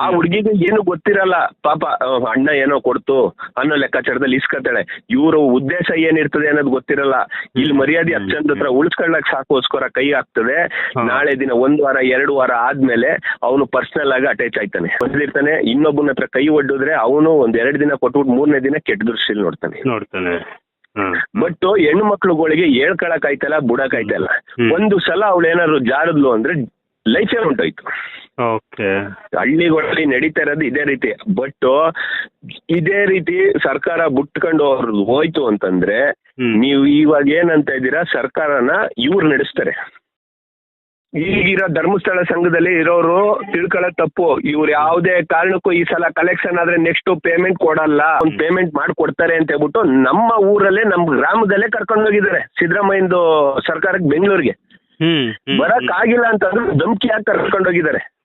ಆ ಹುಡುಗಿಗೆ ಏನು ಗೊತ್ತಿರಲ್ಲ. ಪಾಪ ಅಣ್ಣ ಏನೋ ಕೊಡ್ತು ಅನ್ನೋ ಲೆಕ್ಕಾಚಾರದಲ್ಲಿ ಇಸ್ಕತಾಳೆ. ಇವ್ರ ಉದ್ದೇಶ ಏನಿರ್ತದೆ ಅನ್ನೋದು ಗೊತ್ತಿರಲ್ಲ. ಇಲ್ಲಿ ಮರ್ಯಾದೆ ಅಚ್ಚಂದ ಹತ್ರ ಉಳಿಸ್ಕೊಳ್ಳಕ್ ಸಾಕೋಸ್ಕರ ಕೈ ಆಗ್ತದೆ ನಾಳೆ ದಿನ ಒಂದ್ ವಾರ ಎರಡು ವಾರ ಆದ್ಮೇಲೆ ಅವನು ಪರ್ಸನಲ್ ಆಗಿ ಅಟ್ಯಾಚ್ ಆಯ್ತಾನೆ. ಬಂದಿರ್ತಾನೆ. ಇನ್ನೊಬ್ಬನ ಹತ್ರ ಕೈ ಒಡ್ಡಿದ್ರೆ ಅವನು ಒಂದ್ ಎರಡು ದಿನ ಕೊಟ್ಬಿಟ್ಟು ಮೂರನೇ ದಿನ ಕೆಟ್ಟ ದೃಷ್ಟಿಲಿ ನೋಡ್ತಾನೆ. ನೋಡ್ತಾನೆ. ಬಟ್ ಹೆಣ್ಣು ಮಕ್ಳುಗಳಿಗೆ ಹೇಳ್ಕೊಳಕ್ ಆಯ್ತಲ್ಲ ಬುಡಕ್ ಆಯ್ತಲ್ಲ. ಒಂದು ಸಲ ಅವಳು ಏನಾದ್ರು ಜಾರದ್ಲು ಅಂದ್ರೆ ಲೈಫೇ ಹೊಂಟೋಯ್ತು ಓಕೆ. ಹಳ್ಳಿಗಳಲ್ಲಿ ನಡೀತಾ ಇರೋದು ಇದೇ ರೀತಿ. ಬಟ್ ಇದೇ ರೀತಿ ಸರ್ಕಾರ ಬಿಟ್ಕೊಂಡು ಅವ್ರದ್ದು ಹೋಯ್ತು ಅಂತಂದ್ರೆ ನೀವು ಇವಾಗ ಏನಂತ ಇದ್ದೀರಾ ಸರ್ಕಾರನ ಇವ್ರು ನಡೆಸ್ತಾರೆ. ಈಗಿರೋ ಧರ್ಮಸ್ಥಳ ಸಂಘದಲ್ಲಿ ಇರೋರು ತಿಳ್ಕೊಳ್ಳೋ ತಪ್ಪು. ಇವ್ರು ಯಾವುದೇ ಕಾರಣಕ್ಕೂ ಈ ಸಲ ಕಲೆಕ್ಷನ್ ಆದ್ರೆ ನೆಕ್ಸ್ಟ್ ಪೇಮೆಂಟ್ ಕೊಡಲ್ಲ. ಒಂದು ಪೇಮೆಂಟ್ ಮಾಡ್ಕೊಡ್ತಾರೆ ಅಂತ ಹೇಳ್ಬಿಟ್ಟು ನಮ್ಮ ಊರಲ್ಲೇ ನಮ್ಮ ಗ್ರಾಮದಲ್ಲೇ ಕರ್ಕೊಂಡು ಹೋಗಿದ್ದಾರೆ ಸಿದ್ದರಾಮಯ್ಯಂದು ಸರ್ಕಾರಕ್ಕೆ ಬೆಂಗಳೂರಿಗೆ. ಬರಕ್ ಆಗಿಲ್ಲ ಅಂತಂದ್ರೆ ಧಮ್ಕಿ ಹಾಕಿ ಕರ್ಕೊಂಡು ಹೋಗಿದ್ದಾರೆ.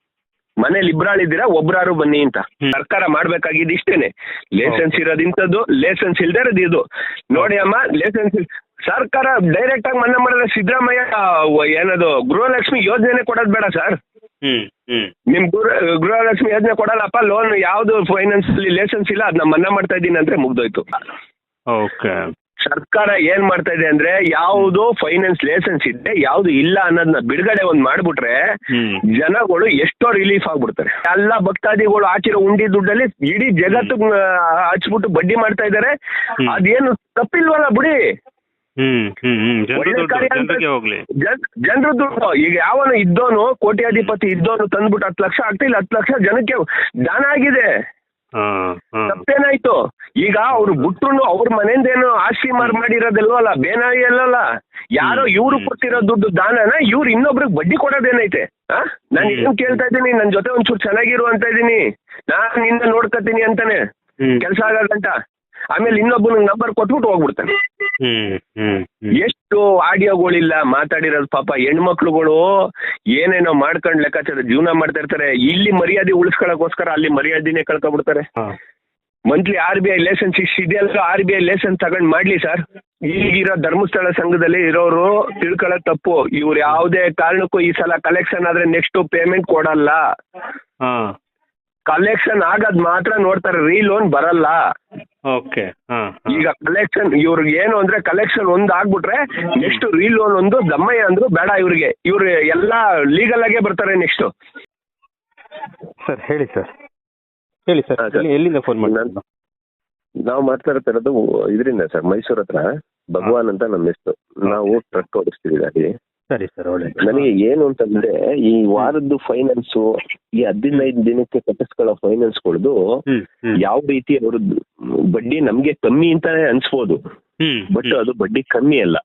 ಮನೇಲಿ ಇಬ್ರಾಳ್ ಇದ್ದೀರಾ ಒಬ್ರಾರು ಬನ್ನಿ ಅಂತ. ಸರ್ಕಾರ ಮಾಡ್ಬೇಕಾಗಿದ್ದು ಇಷ್ಟೇನೆ. ಲೈಸೆನ್ಸ್ ಇರೋದು ಇಂಥದ್ದು ಲೈಸೆನ್ಸ್ ಇಲ್ದೇ ಇರೋದು ಇದು. ನೋಡಿ ಅಮ್ಮ ಲೈಸೆನ್ಸ್ ಸರ್ಕಾರ ಡೈರೆಕ್ಟ್ ಆಗಿ ಮನ್ನಾ ಮಾಡಿದ್ರೆ ಸಿದ್ದರಾಮಯ್ಯ ಏನದು ಗೃಹಲಕ್ಷ್ಮಿ ಯೋಜನೆ ಕೊಡೋದು ಬೇಡ ಸರ್. ನಿಮ್ ಗೃಹ ಗೃಹಲಕ್ಷ್ಮಿ ಯೋಜನೆ ಕೊಡಲ್ಲಪ್ಪ ಲೋನ್ ಯಾವ್ದು ಫೈನಾನ್ಸ್ ಲೈಸೆನ್ಸ್ ಇಲ್ಲ ಅದನ್ನ ಮನ್ನಾ ಮಾಡ್ತಾ ಇದ್ದೀನಿ ಅಂದ್ರೆ ಮುಗ್ದೋಯ್ತು. ಓಕೆ ಸರ್ಕಾರ ಏನ್ ಮಾಡ್ತಾ ಇದೆ ಅಂದ್ರೆ ಯಾವುದು ಫೈನಾನ್ಸ್ ಲೈಸೆನ್ಸ್ ಇದೆ ಯಾವ್ದು ಇಲ್ಲ ಅನ್ನೋದನ್ನ ಬಿಡುಗಡೆ ಒಂದ್ ಮಾಡ್ಬಿಟ್ರೆ ಜನಗಳು ಎಷ್ಟೋ ರಿಲೀಫ್ ಆಗ್ಬಿಡ್ತಾರೆ. ಎಲ್ಲ ಭಕ್ತಾದಿಗಳು ಹಾಕಿರೋ ಉಂಡಿ ದುಡ್ಡಲ್ಲಿ ಇಡೀ ಜಗತ್ತು ಹಚ್ಬಿಟ್ಟು ಬಡ್ಡಿ ಮಾಡ್ತಾ ಇದ್ದಾರೆ ಹ್ಮ್. ಅದೇನು ತಪ್ಪಿಲ್ವಲ್ಲ ಬಿಡಿ. ಜನರ ದುಡ್ಡು. ಈಗ ಯಾವನು ಇದ್ದೋನು ಕೋಟ್ಯಾಧಿಪತಿ ಇದ್ದೋನು ತಂದ್ಬಿಟ್ಟು ಹತ್ತು ಲಕ್ಷ ಆಗ್ತಿಲ್ಲ ಹತ್ತು ಲಕ್ಷ ಜನಕ್ಕೆ ದಾನ ಆಗಿದೆ. ತಪ್ಪೇನಾಯ್ತು? ಈಗ ಅವ್ರು ಬಿಟ್ರು ಅವ್ರ ಮನೆಯಿಂದ ಏನು ಆಸ್ತಿ ಮಾರ್ ಮಾಡಿರೋದಲ್ವಲ್ಲ ಬೇನಾಯಿ ಅಲ್ಲಲ್ಲ ಯಾರೋ ಇವ್ರು ಕೊಟ್ಟಿರೋ ದುಡ್ಡು ದಾನನ ಇವ್ರು ಇನ್ನೊಬ್ರಿಗೆ ಬಡ್ಡಿ ಕೊಡೋದೇನೈತೆ ನಾನು ಏನು ಕೇಳ್ತಾ ಇದ್ದೀನಿ ನನ್ನ ಜೊತೆ ಒಂಚೂರು ಚೆನ್ನಾಗಿರು ಅಂತ ಇದ್ದೀನಿ. ನಾನು ನಿನ್ನ ನೋಡ್ಕೊತೀನಿ ಅಂತಾನೆ. ಕೆಲಸ ಆಗಂಟ ಆಮೇಲೆ ಇನ್ನೊಬ್ಬನ ನಂಬರ್ ಕೊಟ್ಬಿಟ್ಟು ಹೋಗ್ಬಿಡ್ತಾನೆ. ಎಷ್ಟು ಆಡಿಯೋಗಳಿಲ್ಲ ಮಾತಾಡಿರೋದು ಪಾಪ. ಹೆಣ್ಮಕ್ಳುಗಳು ಏನೇನೋ ಮಾಡ್ಕೊಂಡ್ ಲೆಕ್ಕಾಚಾರ ಜೀವನ ಮಾಡ್ತಾ ಇರ್ತಾರೆ. ಇಲ್ಲಿ ಮರ್ಯಾದೆ ಉಳಿಸ್ಕೊಳಕೋಸ್ಕರ ಅಲ್ಲಿ ಮರ್ಯಾದೆನೇ ಕಳ್ಕೊಬಿಡ್ತಾರೆ. Monthly R B I license ಇಷ್ಟು ಇದೆಯಲ್ಲ ಆರ್ ಬಿ ಐ ಲೈಸೆನ್ಸ್ ತಗೊಂಡ್ ಮಾಡ್ಲಿ ಸರ್ ಈಗಿರೋ ಧರ್ಮಸ್ಥಳ ಸಂಘದಲ್ಲಿ ಇರೋರು ತಿಳ್ಕೊಳ್ಳೋ ತಪ್ಪು. ಇವ್ರು ಯಾವುದೇ ಕಾರಣಕ್ಕೂ ಈ ಸಲ ಕಲೆಕ್ಷನ್ ಆದ್ರೆ ನೆಕ್ಸ್ಟ್ ಪೇಮೆಂಟ್ ಕೊಡಲ್ಲ. ಕಲೆಕ್ಷನ್ ಆಗದ್ ಮಾತ್ರ ನೋಡ್ತಾರೆ ರೀ ಲೋನ್ ಬರಲ್ಲ. ಓಕೆ ಹಾ ಈಗ ಕಲೆಕ್ಷನ್ ಇವ್ರಿಗೆ ಏನು ಅಂದ್ರೆ ಕಲೆಕ್ಷನ್ ಒಂದ್ ಆಗ್ಬಿಟ್ರೆ ನೆಕ್ಸ್ಟ್ ರೀ ಲೋನ್ ಒಂದು ದಮ್ಮಯ್ಯ ಅಂದ್ರು ಬೇಡ ಇವ್ರಿಗೆ. ಇವ್ರು ಎಲ್ಲಾ ಲೀಗಲ್ ಆಗೇ ಬರ್ತಾರೆ ನೆಕ್ಸ್ಟ್ ಸರ್ ಹೇಳಿ ಸರ್ ಹೇಳಿ ಸರ್. ಎಲ್ಲಿ- ಎಲ್ಲಿಂದ ಫೋನ್ ಮಾಡಿ ನಾನು- ನಾವು ಮಾತಾಡ್ತಾ ಇರೋದು ಇದರಿಂದ ಸರ್ ಮೈಸೂರ್ ಹತ್ರ ಭಗವಾನ್ ಅಂತ ನಮ್ಮ ಹೆಸರು ನಾವು ಟ್ರಕ್ ಓಡಿಸ್ತೀವಿ ಗಾಡಿ. ಸರಿ ಸರ್ ಒಳ್ಳೆ ನನಗೆ ಏನು ಅಂತಂದ್ರೆ ಈ ವಾರದ್ದು ಫೈನಾನ್ಸ್ ಈ ಹದಿನೈದು ದಿನಕ್ಕೆ ಕಟ್ಟಿಸ್ಕೊಳ್ಳೋ ಫೈನಾನ್ಸ್ ಕೊಡ್ದು ಯಾವ ರೀತಿ ಅವ್ರದ್ದು ಬಡ್ಡಿ ನಮ್ಗೆ ಕಮ್ಮಿ ಅಂತಾನೆ ಅನ್ಸ್ಬೋದು. ಬಟ್ ಅದು ಬಡ್ಡಿ ಕಮ್ಮಿ ಅಲ್ಲ.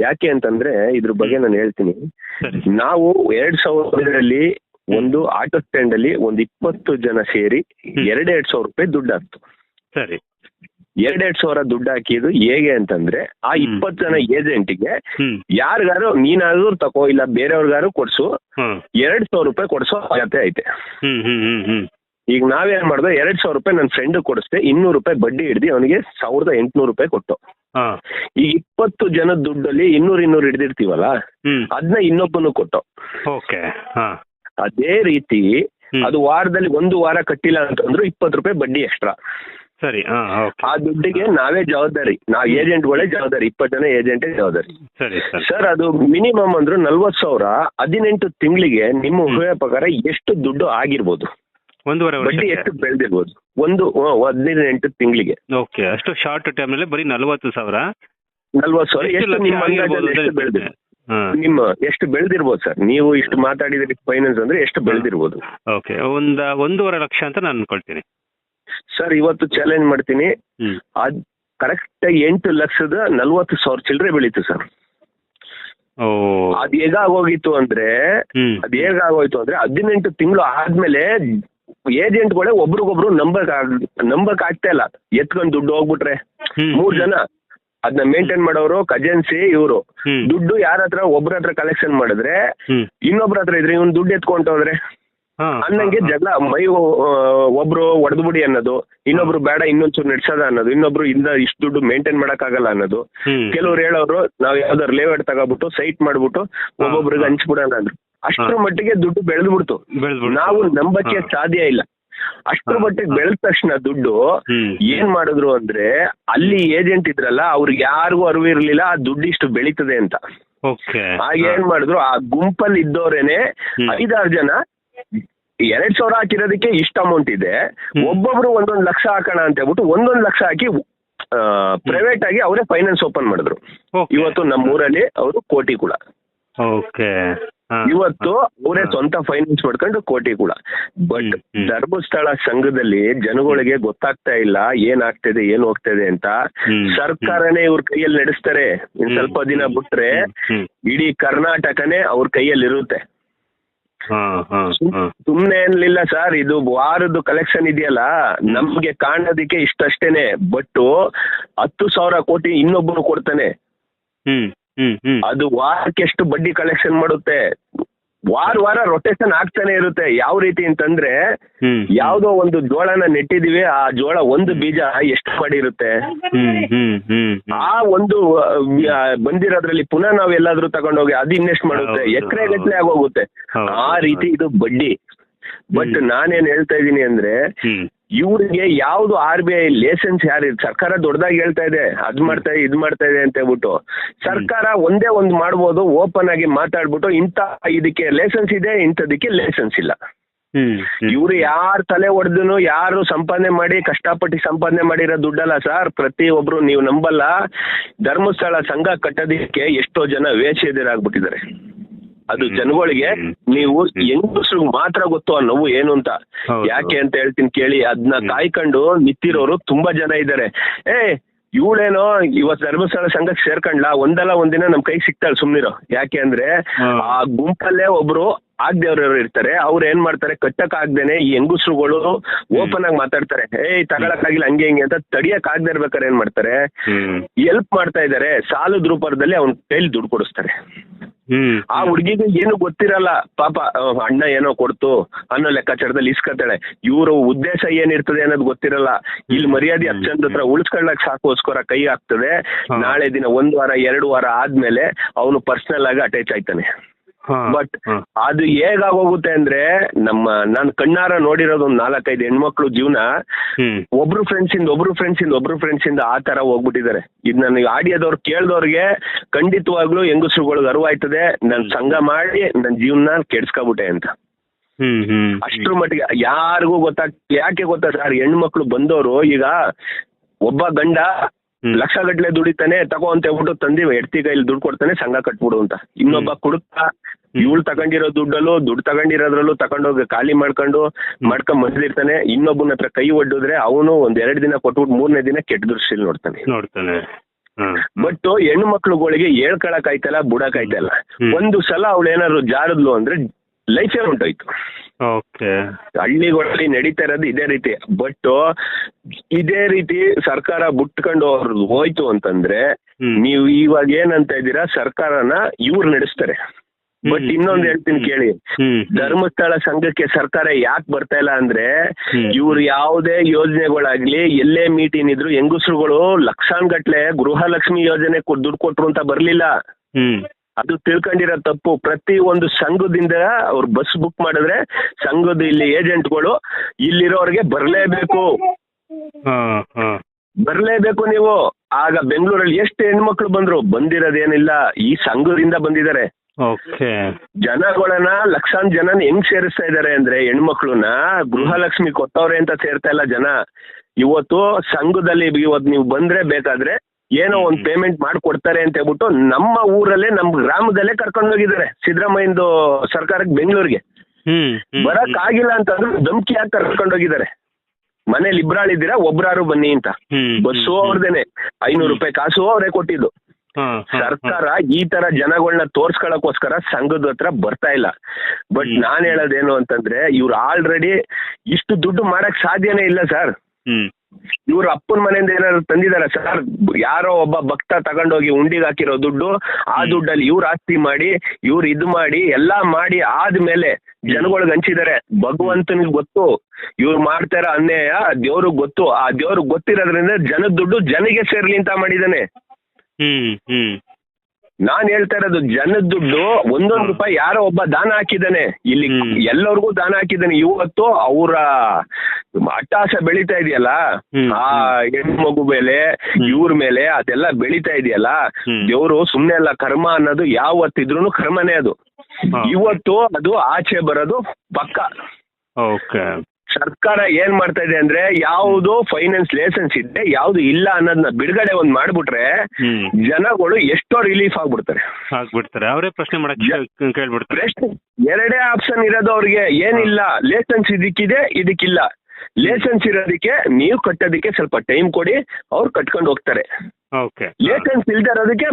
ಯಾಕೆ ಅಂತಂದ್ರೆ ಇದ್ರ ಬಗ್ಗೆ ನಾನು ಹೇಳ್ತೀನಿ. ನಾವು ಎರಡ್ ಸಾವಿರದಲ್ಲಿ ಒಂದು ಆಟೋ ಸ್ಟ್ಯಾಂಡ್ ಅಲ್ಲಿ ಒಂದ್ ಇಪ್ಪತ್ತು ಜನ ಸೇರಿ ಎರಡೆರಡು ಸಾವಿರ ರೂಪಾಯಿ ದುಡ್ಡು ಹಾಕ್ತು. ಸರಿ. ಎರಡೆರಡು ಸಾವಿರ ದುಡ್ಡು ಹಾಕಿದ್ದು ಹೇಗೆ ಅಂತಂದ್ರೆ ಆ ಇಪ್ಪತ್ ಇಪ್ಪತ್ತು ಜನ ಏಜೆಂಟ್ಗೆ ಗೆ ಯಾರಿಗಾರು ನೀನಾದ್ರೂ ತಕೋ ಇಲ್ಲ ಬೇರೆಯವ್ರಿಗಾರು ಕೊಡ್ಸು ಎರಡ್ ಸಾವಿರ ರೂಪಾಯಿ ಕೊಡ್ಸೋ ಅಗತ್ಯ ಐತೆ. ಈಗ ನಾವೇನ್ ಮಾಡಿದ್ರೆ ಎರಡ್ ಸಾವಿರ ರೂಪಾಯಿ ನನ್ನ ಫ್ರೆಂಡ್ ಕೊಡಿಸ್ದೆ ಇನ್ನೂರು ರೂಪಾಯಿ ಬಡ್ಡಿ ಹಿಡ್ದು ಅವನಿಗೆ ಸಾವಿರದ ಎಂಟುನೂರು ರೂಪಾಯಿ ಕೊಟ್ಟು. ಈ ಇಪ್ಪತ್ತು ಜನ ದುಡ್ಡಲ್ಲಿ ಇನ್ನೂರು ಇನ್ನೂರು ಹಿಡ್ದಿರ್ತೀವಲ್ಲ ಅದನ್ನ ಇನ್ನೊಬ್ಬನು ಕೊಟ್ಟು. ಅದೇ ರೀತಿ ಅದು ವಾರದಲ್ಲಿ ಒಂದು ವಾರ ಕಟ್ಟಿಲ್ಲ ಅಂತಂದ್ರು ಇಪ್ಪತ್ತು ರೂಪಾಯಿ ಬಡ್ಡಿ ಎಕ್ಸ್ಟ್ರಾ. ಸರಿ ಆ ದುಡ್ಡಿಗೆ ನಾವೇ ಜವಾಬ್ದಾರಿ. ನಾವ್ ಏಜೆಂಟ್ಗಳೇ ಜವಾಬ್ದಾರಿ. ಇಪ್ಪತ್ತು ಜನ ಏಜೆಂಟ್ ಜವಾಬ್ದಾರಿ. ಸರಿ ಸರ್. ಅದು ಮಿನಿಮಮ್ ಅಂದ್ರು ನಲ್ವತ್ತು ಸಾವಿರ ಹದಿನೆಂಟು ತಿಂಗಳಿಗೆ ನಿಮ್ಮ ಹೃದಯ ಪ್ರಕಾರ ಎಷ್ಟು ದುಡ್ಡು ಆಗಿರ್ಬೋದು? ಒಂದೂವರೆ ಬಡ್ಡಿ ಎಷ್ಟು ಬೆಳೆದಿರ್ಬೋದು? ಒಂದು ಹ್ಮ್, ಹದಿನೆಂಟು ತಿಂಗಳಿಗೆ. ಓಕೆ ಅಷ್ಟು ಶಾರ್ಟ್ ಟೈಮ್ ಅಲ್ಲಿ ಬರೀ ನಲ್ವತ್ತು ಸಾವಿರ? ನಲ್ವತ್ತು ಸಾವಿರ ಎಷ್ಟು ನಿಮ್ಮ ಎಷ್ಟು ಬೆಳೆದಿದೆ ನಿಮ್ಮ ಎಷ್ಟು ಬೆಳೆದಿರ್ಬೋದು ಸರ್? ನೀವು ಇಷ್ಟು ಮಾತಾಡಿದ್ರೆ ಫೈನಾನ್ಸ್ ಅಂದ್ರೆ ಎಷ್ಟು ಬೆಳೆದಿರ್ಬೋದು? ಓಕೆ ಒಂದ ಒಂದೂವರೆ ಲಕ್ಷ ಅಂತ ನಾನು ಅನ್ಕೊಳ್ತೀನಿ. ಸರ್ ಇವತ್ತು ಚಾಲೆಂಜ್ ಮಾಡ್ತೀನಿ. ಅದ್ ಕರೆಕ್ಟ್ ಎಂಟು ಲಕ್ಷದ ನಲ್ವತ್ತು ಸಾವಿರ ಚಿಲ್ಲರೆ ಬೆಳೀತು ಸರ್. ಅದ್ ಹೇಗಾಗೋಗಿತ್ತು ಅಂದ್ರೆ ಅದ್ ಹೇಗಾಗೋಯ್ತು ಅಂದ್ರೆ ಹದಿನೆಂಟು ತಿಂಗಳು ಆದ್ಮೇಲೆ ಏಜೆಂಟ್ಗಳೇ ಒಬ್ರಿಗೊಬ್ರು ನಂಬಕ್ ನಂಬಕ್ ಆಗ್ತಾ ಇಲ್ಲ. ಎತ್ಕೊಂಡ್ ದುಡ್ಡು ಹೋಗ್ಬಿಟ್ರೆ. ಮೂರ್ ಜನ. ಅದನ್ನ ಮೇಂಟೈನ್ ಮಾಡೋರು ಕಜೆನ್ಸಿ ಇವರು. ದುಡ್ಡು ಯಾರ ಹತ್ರ ಒಬ್ರ ಹತ್ರ ಕಲೆಕ್ಷನ್ ಮಾಡಿದ್ರೆ ಇನ್ನೊಬ್ರ ಹತ್ರ ಇದ್ರೆ ಇವ್ನು ದುಡ್ಡು ಎತ್ಕೊಂಡೋದ್ರೆ ಹಾ ಅನ್ನಂಗೆ ಜಗಳ ಮೈ ಒಬ್ರು ಒಬ್ರು ಬಿಡಿ ಅನ್ನೋದು ಇನ್ನೊಬ್ರು ಬೇಡ ಇನ್ನೊಂಚೂರು ನಡ್ಸದ ಅನ್ನೋದು ಇನ್ನೊಬ್ರು ಇಂದ ಇಷ್ಟು ದುಡ್ಡು ಮೇಂಟೈನ್ ಮಾಡಕ್ಕಾಗಲ್ಲ ಅನ್ನೋದು. ಹ್ಮ್. ಕೆಲವ್ರು ಹೇಳೋರು ನಾವ್ ಯಾವ್ದಾದ್ರು ಲೇಔಟ್ ತಗೋಬಿಟ್ಟು ಸೈಟ್ ಮಾಡ್ಬಿಟ್ಟು ಒಬ್ಬೊಬ್ರಿಗೆ ಹಂಚ್ಬಿಡೋಣ ಅಂದ್ರು. ಅಷ್ಟರ ಮಟ್ಟಿಗೆ ದುಡ್ಡು ಬೆಳೆದು ಬಿಡ್ತು ಬೆಳೆದ್ಬಿಡ್ತು. ನಾವು ನಂಬಕ್ಕೆ ಸಾಧ್ಯ ಇಲ್ಲ. ಅಷ್ಟರ ಮಟ್ಟಿಗೆ ಬೆಳೆದ ತಕ್ಷಣ ದುಡ್ಡು ಏನ್ ಮಾಡಿದ್ರು ಅಂದ್ರೆ ಅಲ್ಲಿ ಏಜೆಂಟ್ ಇದ್ರಲ್ಲ ಅವ್ರಿಗೆ ಯಾರಿಗೂ ಅರಿವಿರ್ಲಿಲ್ಲ ಆ ದುಡ್ಡು ಇಷ್ಟು ಬೆಳೀತದೆ ಅಂತ. ಆಗ ಏನ್ ಮಾಡಿದ್ರು ಆ ಗುಂಪಲ್ಲಿ ಇದ್ದವ್ರೇನೆ. ಐದಾರು ಜನ ಎರಡ್ ಸಾವಿರ ಹಾಕಿರೋದಕ್ಕೆ ಇಷ್ಟ ಅಮೌಂಟ್ ಇದೆ. ಒಬ್ಬೊಬ್ರು ಒಂದೊಂದ್ ಲಕ್ಷ ಹಾಕೋಣ ಅಂತ ಹೇಳ್ಬಿಟ್ಟು ಒಂದೊಂದ್ ಲಕ್ಷ ಹಾಕಿ ಪ್ರೈವೇಟ್ ಆಗಿ ಅವರೇ ಫೈನಾನ್ಸ್ ಓಪನ್ ಮಾಡಿದ್ರು. ಇವತ್ತು ನಮ್ಮ ಊರಲ್ಲಿ ಅವರು ಕೋಟಿ ಕೂಡ ಓಕೆ ಇವತ್ತು ಅವರೇ ಸ್ವಂತ ಫೈನಾನ್ಸ್ ಮಾಡ್ಕೊಂಡು ಕೋಟಿ ಕೂಡ ಬಟ್. ಧರ್ಮಸ್ಥಳ ಸಂಘದಲ್ಲಿ ಜನಗಳಿಗೆ ಗೊತ್ತಾಗ್ತಾ ಇಲ್ಲ ಏನ್ ಆಗ್ತಿದೆ ಏನ್ ಹೋಗ್ತಿದೆ ಅಂತ. ಸರ್ಕಾರನೇ ಇವ್ರ ಕೈಯಲ್ಲಿ ನಡೆಸ್ತಾರೆ. ಸ್ವಲ್ಪ ದಿನ ಬಿಟ್ರೆ ಇಡೀ ಕರ್ನಾಟಕನೇ ಅವ್ರ ಕೈಯಲ್ಲಿ ಇರುತ್ತೆ ಸುಮ್ನೆ ಏನಿಲ್ಲ ಸರ್ ಇದು ವಾರದ್ದು ಕಲೆಕ್ಷನ್ ಇದೆಯಲ್ಲ ನಮ್ಗೆ ಕಾಣೋದಿಕ್ಕೆ ಇಷ್ಟಷ್ಟೇನೆ. ಬಟ್ ಹತ್ತು ಸಾವಿರ ಕೋಟಿ ಇನ್ನೊಬ್ಬನು ಕೊಡ್ತಾನೆ. ಹ್ಮ್ ಹ್ಮ್ ಹ್ಮ್. ಅದು ವಾರಕ್ಕೆ ಎಷ್ಟು ಬಡ್ಡಿ ಕಲೆಕ್ಷನ್ ಮಾಡುತ್ತೆ. ವಾರ ವಾರ ರೊಟೇಷನ್ ಆಗ್ತಾನೆ ಇರುತ್ತೆ. ಯಾವ ರೀತಿ ಅಂತಂದ್ರೆ ಯಾವ್ದೋ ಒಂದು ಜೋಳನ ನೆಟ್ಟಿದೀವಿ ಆ ಜೋಳ ಒಂದು ಬೀಜ ಎಷ್ಟು ಮಾಡಿರುತ್ತೆ? ಆ ಒಂದು ಬಂದಿರೋದ್ರಲ್ಲಿ ಪುನಃ ನಾವ್ ಎಲ್ಲಾದ್ರೂ ತಗೊಂಡೋಗಿ ಅದು ಇನ್ವೆಸ್ಟ್ ಮಾಡುತ್ತೆ ಎಕರೆ ಗಟ್ಟಲೆ ಆಗೋಗುತ್ತೆ. ಆ ರೀತಿ ಇದು ಬಡ್ಡಿ. ಬಟ್. ನಾನೇನ್ ಹೇಳ್ತಾ ಇದ್ದೀನಿ ಅಂದ್ರೆ ಇವ್ರಿಗೆ ಯಾವ್ದು ಆರ್ ಬಿ ಐ ಲೈಸೆನ್ಸ್ ಯಾರು ಸರ್ಕಾರ ದೊಡ್ಡದಾಗಿ ಹೇಳ್ತಾ ಇದೆ ಅದ್ ಮಾಡ್ತಾ ಇದೆ ಇದ್ ಮಾಡ್ತಾ ಇದೆ ಅಂತ ಹೇಳ್ಬಿಟ್ಟು. ಸರ್ಕಾರ ಒಂದೇ ಒಂದ್ ಮಾಡ್ಬೋದು ಓಪನ್ ಆಗಿ ಮಾತಾಡ್ಬಿಟ್ಟು ಇಂತ ಇದಕ್ಕೆ ಲೈಸೆನ್ಸ್ ಇದೆ ಇಂಥದಕ್ಕೆ ಲೈಸೆನ್ಸ್ ಇಲ್ಲ. ಇವ್ರು ಯಾರ್ ತಲೆ ಹೊಡೆದನು ಯಾರು ಸಂಪಾದನೆ ಮಾಡಿ ಕಷ್ಟಪಟ್ಟು ಸಂಪಾದನೆ ಮಾಡಿರೋ ದುಡ್ಡಲ್ಲ ಸರ್ ಪ್ರತಿ ಒಬ್ರು ನೀವು ನಂಬಲ್ಲ ಧರ್ಮಸ್ಥಳ ಸಂಘ ಕಟ್ಟೋದಿಕ್ಕೆ ಎಷ್ಟೋ ಜನ ವೇಷೆದಿರಾಗ್ಬಿಟ್ಟಿದ್ದಾರೆ ಅದು. ಜನಗಳಿಗೆ ನೀವು ಹೆಂಗಸ್ರು ಮಾತ್ರ ಗೊತ್ತು ಆ ನೋವು ಏನು ಅಂತ. ಯಾಕೆ ಅಂತ ಹೇಳ್ತೀನಿ ಕೇಳಿ. ಅದನ್ನ. ಕಾಯ್ಕೊಂಡು ನಿಂತಿರೋರು ತುಂಬಾ ಜನ ಇದ್ದಾರೆ. ಏ ಇವಳೇನೋ ಇವತ್ ಧರ್ಮಸ್ಥಳ ಸಂಘಕ್ಕೆ ಸೇರ್ಕೊಂಡ್ಲ? ಒಂದಲ್ಲ ಒಂದಿನ ನಮ್ ಕೈ ಸಿಗ್ತಾಳೆ ಸುಮ್ನಿರೋ. ಯಾಕೆ ಅಂದ್ರೆ ಆ ಗುಂಪಲ್ಲೇ ಒಬ್ರು ಆಗ್ದೇವ್ರವ್ರು ಇರ್ತಾರೆ ಅವ್ರು ಏನ್ ಮಾಡ್ತಾರೆ ಕಟ್ಟಕ್ ಆಗ್ದೇನೆ ಈ ಹೆಂಗುಸ್ರುಗಳು ಓಪನ್ ಆಗಿ ಮಾತಾಡ್ತಾರೆ. ಏಯ್ ತಗೊಳಕ್ಕಾಗಿಲ್ಲ ಹಂಗೆ ಹಿಂಗೆ ಅಂತ ತಡಿಯಕ್ ಆಗದೆ ಇರ್ಬೇಕಾದ್ರೆ ಏನ್ ಮಾಡ್ತಾರೆ? ಎಲ್ಪ್ ಮಾಡ್ತಾ ಇದಾರೆ ಸಾಲದ ರೂಪದಲ್ಲಿ ಅವ್ನ ಕೈಲಿ ದುಡ್ಡು ಕೊಡಿಸ್ತಾರೆ. ಆ ಹುಡುಗಿಗೆ ಏನು ಗೊತ್ತಿರಲ್ಲ ಪಾಪ ಅಣ್ಣ ಏನೋ ಕೊಡ್ತು ಅನ್ನೋ ಲೆಕ್ಕಾಚಾರದಲ್ಲಿ ಇಸ್ಕೊತಾಳೆ. ಇವ್ರ ಉದ್ದೇಶ ಏನಿರ್ತದೆ ಅನ್ನೋದು ಗೊತ್ತಿರಲ್ಲ. ಇಲ್ಲಿ ಮರ್ಯಾದೆ ಅಚ್ಚಂದ ಹತ್ರ ಉಳಿಸ್ಕೊಳ್ಳಕ್ ಸಾಕೋಸ್ಕರ ಕೈ ಆಗ್ತದೆ ನಾಳೆ ದಿನ ಒಂದ್ ವಾರ ಎರಡು ವಾರ ಆದ್ಮೇಲೆ ಅವನು ಪರ್ಸನಲ್ ಆಗಿ ಅಟ್ಯಾಚ್ ಆಯ್ತಾನೆ. ಬಟ್ ಅದು ಹೇಗಾಗೋಗುತ್ತೆ ಅಂದ್ರೆ ನಮ್ಮ ನಾನು ಕಣ್ಣಾರ ನೋಡಿರೋದು ಒಂದ್ ನಾಲ್ಕೈದು ಹೆಣ್ಮಕ್ಳು ಜೀವನ ಒಬ್ರು ಫ್ರೆಂಡ್ಸ್ ಇಂದ ಒಬ್ರು ಫ್ರೆಂಡ್ಸ್ ಇಂದ ಒಬ್ರು ಫ್ರೆಂಡ್ಸ್ ಇಂದ ಆ ತರ ಹೋಗ್ಬಿಟ್ಟಿದ್ದಾರೆ. ಇದು ನನಗೆ ಆಡಿಯೋದವ್ರು ಕೇಳ್ದವ್ರಿಗೆ ಖಂಡಿತವಾಗ್ಲೂ ಹೆಂಗಸ್ರುಗಳಿಗೆ ಅರಿವಾಯ್ತದೆ ನನ್ ಸಂಘ ಮಾಡಿ ನನ್ನ ಜೀವನ ಕೆಡ್ಸ್ಕೊಬಿಟ್ಟೆ ಅಂತ. ಅಷ್ಟ್ರ ಮಟ್ಟಿಗೆ ಯಾರಿಗೂ ಗೊತ್ತಾ ಯಾಕೆ ಗೊತ್ತಾ ಸರ್ ಹೆಣ್ಮಕ್ಳು ಬಂದವರು ಈಗ ಒಬ್ಬ ಗಂಡ. ಲಕ್ಷ ಗಟ್ಲೆ ದುಡಿತಾನೆ ತಗೋ ಅಂತ ಹೇಳ್ಬಿಟ್ಟು ತಂದಿ ಎಡ್ತಿ ಕೈಲಿ ದುಡ್ಡು ಕೊಡ್ತಾನೆ ಸಂಘ ಕಟ್ಬಿಡು ಅಂತ. ಇನ್ನೊಬ್ಬ ಕುಡುಕ ಇವಳು ತಗೊಂಡಿರೋ ದುಡ್ಡಲ್ಲೂ ದುಡ್ಡು ತಗೊಂಡಿರೋದ್ರಲ್ಲೂ ತಗೊಂಡೋಗಿ ಖಾಲಿ ಮಾಡ್ಕೊಂಡು ಮಾಡ್ಕೊಂಡ್ ಮನ್ಸಿರ್ತಾನೆ. ಇನ್ನೊಬ್ಬನ ಹತ್ರ ಕೈ ಒಡ್ಡಿದ್ರೆ ಅವನು ಒಂದ್ ಎರಡ್ ದಿನ ಕೊಟ್ಬಿಟ್ಟು ಮೂರನೇ ದಿನ ಕೆಟ್ಟ ದೃಷ್ಟಿಲಿ ನೋಡ್ತಾನೆ. ನೋಡ್ತಾನೆ. ಬಟ್ ಹೆಣ್ಣು ಮಕ್ಳುಗಳಿಗೆ ಹೇಳ್ಕೊಳಕ್ ಆಯ್ತಲ್ಲ ಬುಡಕ್ ಆಯ್ತಲ್ಲ ಒಂದು ಸಲ ಅವಳು ಏನಾದ್ರು ಜಾರದ್ಲು ಅಂದ್ರೆ ಲೈಫೇ ಉಂಟೋಯ್ತು. ಹಳ್ಳಿಗಳಲ್ಲಿ ನಡೀತಾ ಇರೋದು ಇದೇ ರೀತಿ. ಬಟ್ ಇದೇ ರೀತಿ ಸರ್ಕಾರ ಬಿಟ್ಕೊಂಡು ಅವ್ರದ್ದು ಹೋಯ್ತು ಅಂತಂದ್ರೆ ನೀವು ಇವಾಗ ಏನಂತ ಇದ್ದೀರಾ ಸರ್ಕಾರನ ಇವ್ರು ನಡೆಸ್ತಾರೆ. ಬಟ್ ಇನ್ನೊಂದು ಹೇಳ್ತೀನಿ ಕೇಳಿ. ಧರ್ಮಸ್ಥಳ ಸಂಘಕ್ಕೆ ಸರ್ಕಾರ ಯಾಕೆ ಬರ್ತಾ ಇಲ್ಲ ಅಂದ್ರೆ. ಇವ್ರು ಯಾವುದೇ ಯೋಜನೆಗಳಾಗ್ಲಿ ಎಲ್ಲೇ ಮೀಟಿಂಗ್ ಇದ್ರು ಹೆಂಗಸ್ರುಗಳು ಲಕ್ಷಾನ್ಗಟ್ಲೆ ಗೃಹಲಕ್ಷ್ಮಿ ಯೋಜನೆ ದುಡ್ಡು ಕೊಟ್ರು ಅಂತ ಬರ್ಲಿಲ್ಲ. ಅದು ತಿಳ್ಕೊಂಡಿರೋ ತಪ್ಪು. ಪ್ರತಿ ಒಂದು ಸಂಘದಿಂದ ಅವ್ರು ಬಸ್ ಬುಕ್ ಮಾಡಿದ್ರೆ ಸಂಘದ ಇಲ್ಲಿ ಏಜೆಂಟ್ಗಳು ಇಲ್ಲಿರೋರ್ಗೆ ಬರ್ಲೇಬೇಕು. ಬರ್ಲೇಬೇಕು ನೀವು. ಆಗ ಬೆಂಗಳೂರಲ್ಲಿ ಎಷ್ಟು ಹೆಣ್ಮಕ್ಳು ಬಂದ್ರು? ಬಂದಿರೋದೇನಿಲ್ಲ. ಈ ಸಂಘದಿಂದ ಬಂದಿದ್ದಾರೆ. ಓಕೆ. ಜನಗಳನ್ನ ಲಕ್ಷಾಂತರ ಜನನ ಹೆಂಗ್ ಸೇರಿಸ್ತಾ ಇದಾರೆ ಅಂದ್ರೆ ಹೆಣ್ಮಕ್ಳನ್ನ ಗೃಹಲಕ್ಷ್ಮಿ ಕೊಟ್ಟವ್ರೆ ಅಂತ ಸೇರ್ತಾ ಇಲ್ಲ ಜನ. ಇವತ್ತು ಸಂಘದಲ್ಲಿ ಇವತ್ತು ನೀವು ಬಂದ್ರೆ ಬೇಕಾದ್ರೆ ಏನೋ ಒಂದ್ ಪೇಮೆಂಟ್ ಮಾಡ್ಕೊಡ್ತಾರೆ ಅಂತ ಹೇಳ್ಬಿಟ್ಟು ನಮ್ಮ ಊರಲ್ಲೇ ನಮ್ ಗ್ರಾಮದಲ್ಲೇ ಕರ್ಕೊಂಡು ಹೋಗಿದ್ದಾರೆ ಸಿದ್ದರಾಮಯ್ಯಂದು ಸರ್ಕಾರಕ್ಕೆ ಬೆಂಗಳೂರಿಗೆ. ಬರಕ್ ಆಗಿಲ್ಲ ಅಂತಂದ್ರೆ ಧಮ್ಕಿ ಹಾಕಿ ಕರ್ಕೊಂಡು ಹೋಗಿದ್ದಾರೆ. ಮನೇಲಿ ಇಬ್ರಾಳಿದ್ದೀರಾ ಒಬ್ರಾರು ಬನ್ನಿ ಅಂತ. ಬಸ್ಸು ಅವ್ರದೇನೆ. ಐನೂರು ರೂಪಾಯಿ ಕಾಸು ಅವರೇ ಕೊಟ್ಟಿದ್ದು. ಸರ್ಕಾರ ಈ ತರ ಜನಗಳನ್ನ ತೋರ್ಸ್ಕೊಳಕೋಸ್ಕರ ಸಂಘದ ಹತ್ರ ಬರ್ತಾ ಇಲ್ಲ. ಬಟ್. ನಾನ್ ಹೇಳೋದೇನು ಅಂತಂದ್ರೆ ಇವ್ರು ಆಲ್ರೆಡಿ ಇಷ್ಟು ದುಡ್ಡು ಮಾಡಕ್ ಸಾಧ್ಯನೇ ಇಲ್ಲ ಸರ್. ಇವ್ರ ಅಪ್ಪನ ಮನೆಯಿಂದ ಏನಾದ್ರು ತಂದಿದಾರ ಸರ್? ಯಾರೋ ಒಬ್ಬ ಭಕ್ತ ತಗೊಂಡೋಗಿ ಉಂಡಿಗೆ ಹಾಕಿರೋ ದುಡ್ಡು ಆ ದುಡ್ಡಲ್ಲಿ ಇವ್ರ ಆಸ್ತಿ ಮಾಡಿ ಇವ್ರ ಇದು ಮಾಡಿ ಎಲ್ಲಾ ಮಾಡಿ ಆದ್ಮೇಲೆ ಜನಗಳಿಗೆ ಹಂಚಿದ್ದಾರೆ ಭಗವಂತನಿಗೆ ಗೊತ್ತು. ಇವ್ರು ಮಾಡ್ತಾರ ಅನ್ಯಾಯ ದೇವ್ರಿಗೆ ಗೊತ್ತು. ಆ ದೇವ್ರಿಗೆ ಗೊತ್ತಿರೋದ್ರಿಂದ ಜನದ ದುಡ್ಡು ಜನಗೆ ಸೇರ್ಲಿ ಅಂತ ಮಾಡಿದಾನೆ. ಹ್ಮ್ ಹ್ಮ್. ನಾನ್ ಹೇಳ್ತಾ ಇರೋದು ಜನದ ದುಡ್ಡು ಒಂದೊಂದು ರೂಪಾಯಿ ಯಾರೋ ಒಬ್ಬ ದಾನ ಹಾಕಿದ್ದಾನೆ. ಇಲ್ಲಿ. ಎಲ್ಲರಿಗೂ ದಾನ ಹಾಕಿದ್ದಾನೆ. ಇವತ್ತು ಅವರ ಅಟ್ಟಾಸ ಬೆಳೀತಾ ಇದೆಯಲ್ಲ. ಆ ಹೆಣ್ಮಗು ಮೇಲೆ. ಇವ್ರ ಮೇಲೆ ಅದೆಲ್ಲ ಬೆಳೀತಾ ಇದೆಯಲ್ಲ. ದೇವ್ರು ಸುಮ್ನೆ ಅಲ್ಲ ಕರ್ಮ ಅನ್ನೋದು ಯಾವತ್ತಿದ್ರು ಕರ್ಮನೇ ಅದು. ಇವತ್ತು ಅದು ಆಚೆ ಬರೋದು ಪಕ್ಕ. ಓಕೆ. ಸರ್ಕಾರ ಏನ್ ಮಾಡ್ತಾ ಇದೆ ಅಂದ್ರೆ ಯಾವುದು ಫೈನಾನ್ಸ್ ಲೈಸೆನ್ಸ್ ಇದೆ ಯಾವ್ದು ಇಲ್ಲ ಅನ್ನೋದನ್ನ ಬಿಡುಗಡೆ ಒಂದ್ ಮಾಡ್ಬಿಟ್ರೆ ಜನಗಳು ಎಷ್ಟೋ ರಿಲೀಫ್ ಆಗ್ಬಿಡ್ತಾರೆ. ಆಗ್ಬಿಡ್ತಾರೆ. ಅವರೇ ಪ್ರಶ್ನೆ ಮಾಡಕ್ಕೆ ಕೇಳ್- ಕೇಳ್ಬಿಡ್ತಾರೆ. ಪ್ರಶ್ನೆ ಎರಡೇ ಆಪ್ಷನ್ ಇರೋದು ಅವ್ರಿಗೆ. ಏನಿಲ್ಲ ಲೈಸೆನ್ಸ್ ಇದಕ್ಕಿದೆ ಇದಕ್ಕಿಲ್ಲ. ಲೈಸೆನ್ಸ್ ಇರೋದಕ್ಕೆ ನೀವು ಕಟ್ಟೋದಕ್ಕೆ ಸ್ವಲ್ಪ ಟೈಮ್ ಕೊಡಿ ಅವ್ರು ಕಟ್ಕೊಂಡು ಹೋಗ್ತಾರೆ. ಲೈಸೆನ್ಸ್ ಇಲ್ದೇ ಇರೋದಕ್ಕೆ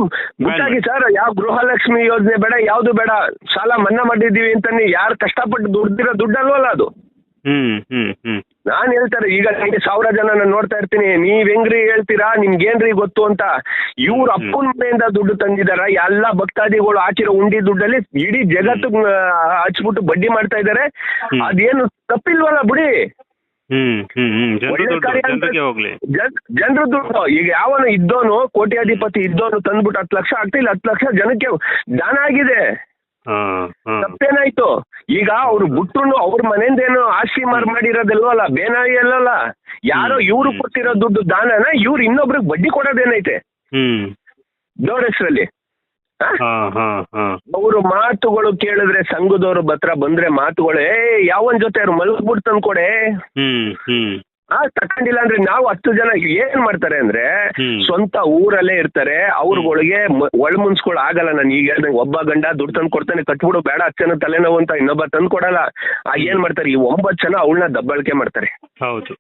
ಗುಟ್ಟಾಗಿ ಸರ್ ಯಾವ ಗೃಹಲಕ್ಷ್ಮಿ ಯೋಜನೆ ಬೇಡ ಯಾವ್ದು ಬೇಡ ಸಾಲ ಮನ್ನಾ ಮಾಡಿದೀವಿ ಅಂತ ಯಾರು ಕಷ್ಟಪಟ್ಟು ದುಡ್ದಿರೋ ದುಡ್ಡಲ್ವಲ್ಲ ಅದು. ಹ್ಮ್ ಹ್ಮ್ ಹ್ಮ್. ನಾನ್ ಹೇಳ್ತಾರೆ ಈಗ ನನಗೆ ಸಾವಿರ ಜನ ನಾನು ನೋಡ್ತಾ ಇರ್ತೀನಿ ನೀವ್ ಹೆಂಗ್ರಿ ಹೇಳ್ತೀರಾ? ನಿಮ್ಗೇನ್ರಿ ಗೊತ್ತು ಅಂತ. ಇವ್ರ ಅಪ್ಪನ ಮನೆಯಿಂದ ದುಡ್ಡು ತಂದಿದಾರ ಎಲ್ಲ ಭಕ್ತಾದಿಗಳು ಹಾಕಿರೋ ಉಂಡಿ ದುಡ್ಡಲ್ಲಿ ಇಡೀ ಜಗತ್ತು ಹಚ್ಬಿಟ್ಟು ಬಡ್ಡಿ ಮಾಡ್ತಾ ಇದಾರೆ. ಅದೇನು ತಪ್ಪಿಲ್ವಲ್ಲ ಬಿಡಿ. ಜನರ ದುಡ್ಡು. ಈಗ ಯಾವನು ಇದ್ದೋನು ಕೋಟ್ಯಾಧಿಪತಿ ಇದ್ದೋನು ತಂದ್ಬಿಟ್ಟು ಹತ್ತು ಲಕ್ಷ ಆಗ್ತಿಲ್ಲ ಹತ್ತು ಲಕ್ಷ ಜನಕ್ಕೆ ದಾನ ಆಗಿದೆ. ತಪ್ಪೇನಾಯ್ತು? ಈಗ ಅವ್ರು ಬಿಟ್ರು ಅವ್ರ ಮನೆಯಿಂದ ಏನು ಆಸ್ತಿ ಮಾರ್ ಮಾಡಿರೋದಲ್ವಲ್ಲ? ಬೇನಾಯಿ ಅಲ್ಲಲ್ಲ? ಯಾರೋ. ಇವ್ರು ಕೊಟ್ಟಿರೋ ದುಡ್ಡು ದಾನನ ಇವ್ರು ಇನ್ನೊಬ್ರಿಗೆ ಬಡ್ಡಿ ಕೊಡೋದೇನೈತೆ ಹ್ಮ್. ದೊಡ್ಡ ಹೆಸರಲ್ಲಿ. ಅವರು ಮಾತುಗಳು ಕೇಳಿದ್ರೆ ಸಂಘದವ್ರ ಹತ್ರ ಬಂದ್ರೆ ಮಾತುಗಳು ಏ ಯಾವನ್ ಜೊತೆ ಅವ್ರು ಮಲ್ಗ್ಬಿಟ್ಟು ಕೊಡೆ? ಆ ತಕೊಂಡಿಲ್ಲ ಅಂದ್ರೆ ನಾವು ಹತ್ತು ಜನ ಏನ್ ಮಾಡ್ತಾರೆ ಅಂದ್ರೆ ಸ್ವಂತ ಊರಲ್ಲೇ ಇರ್ತಾರೆ ಅವ್ರಗಳಿಗೆ ಒಳ್ ಮುನ್ಸ್ಕೊಳ್ ಆಗಲ್ಲ. ನಾನು ಈಗ ಹೇಳ್ದಂಗೆ ಒಬ್ಬ ಗಂಡ ದುಡ್ಡು ತಂದು ಕೊಡ್ತಾನೆ ಕಟ್ಬಿಡು ಬೇಡ ಹತ್ತು ಜನ ತಲೆನೋವು ಅಂತ ಇನ್ನೊಬ್ಬ ತಂದು ಕೊಡಲ್ಲ. ಆ ಏನ್ ಮಾಡ್ತಾರೆ ಈ ಒಂಬತ್ತು ಜನ ಅವಳನ್ನ ದಬ್ಬಾಳಿಕೆ ಮಾಡ್ತಾರೆ. ಹೌದು.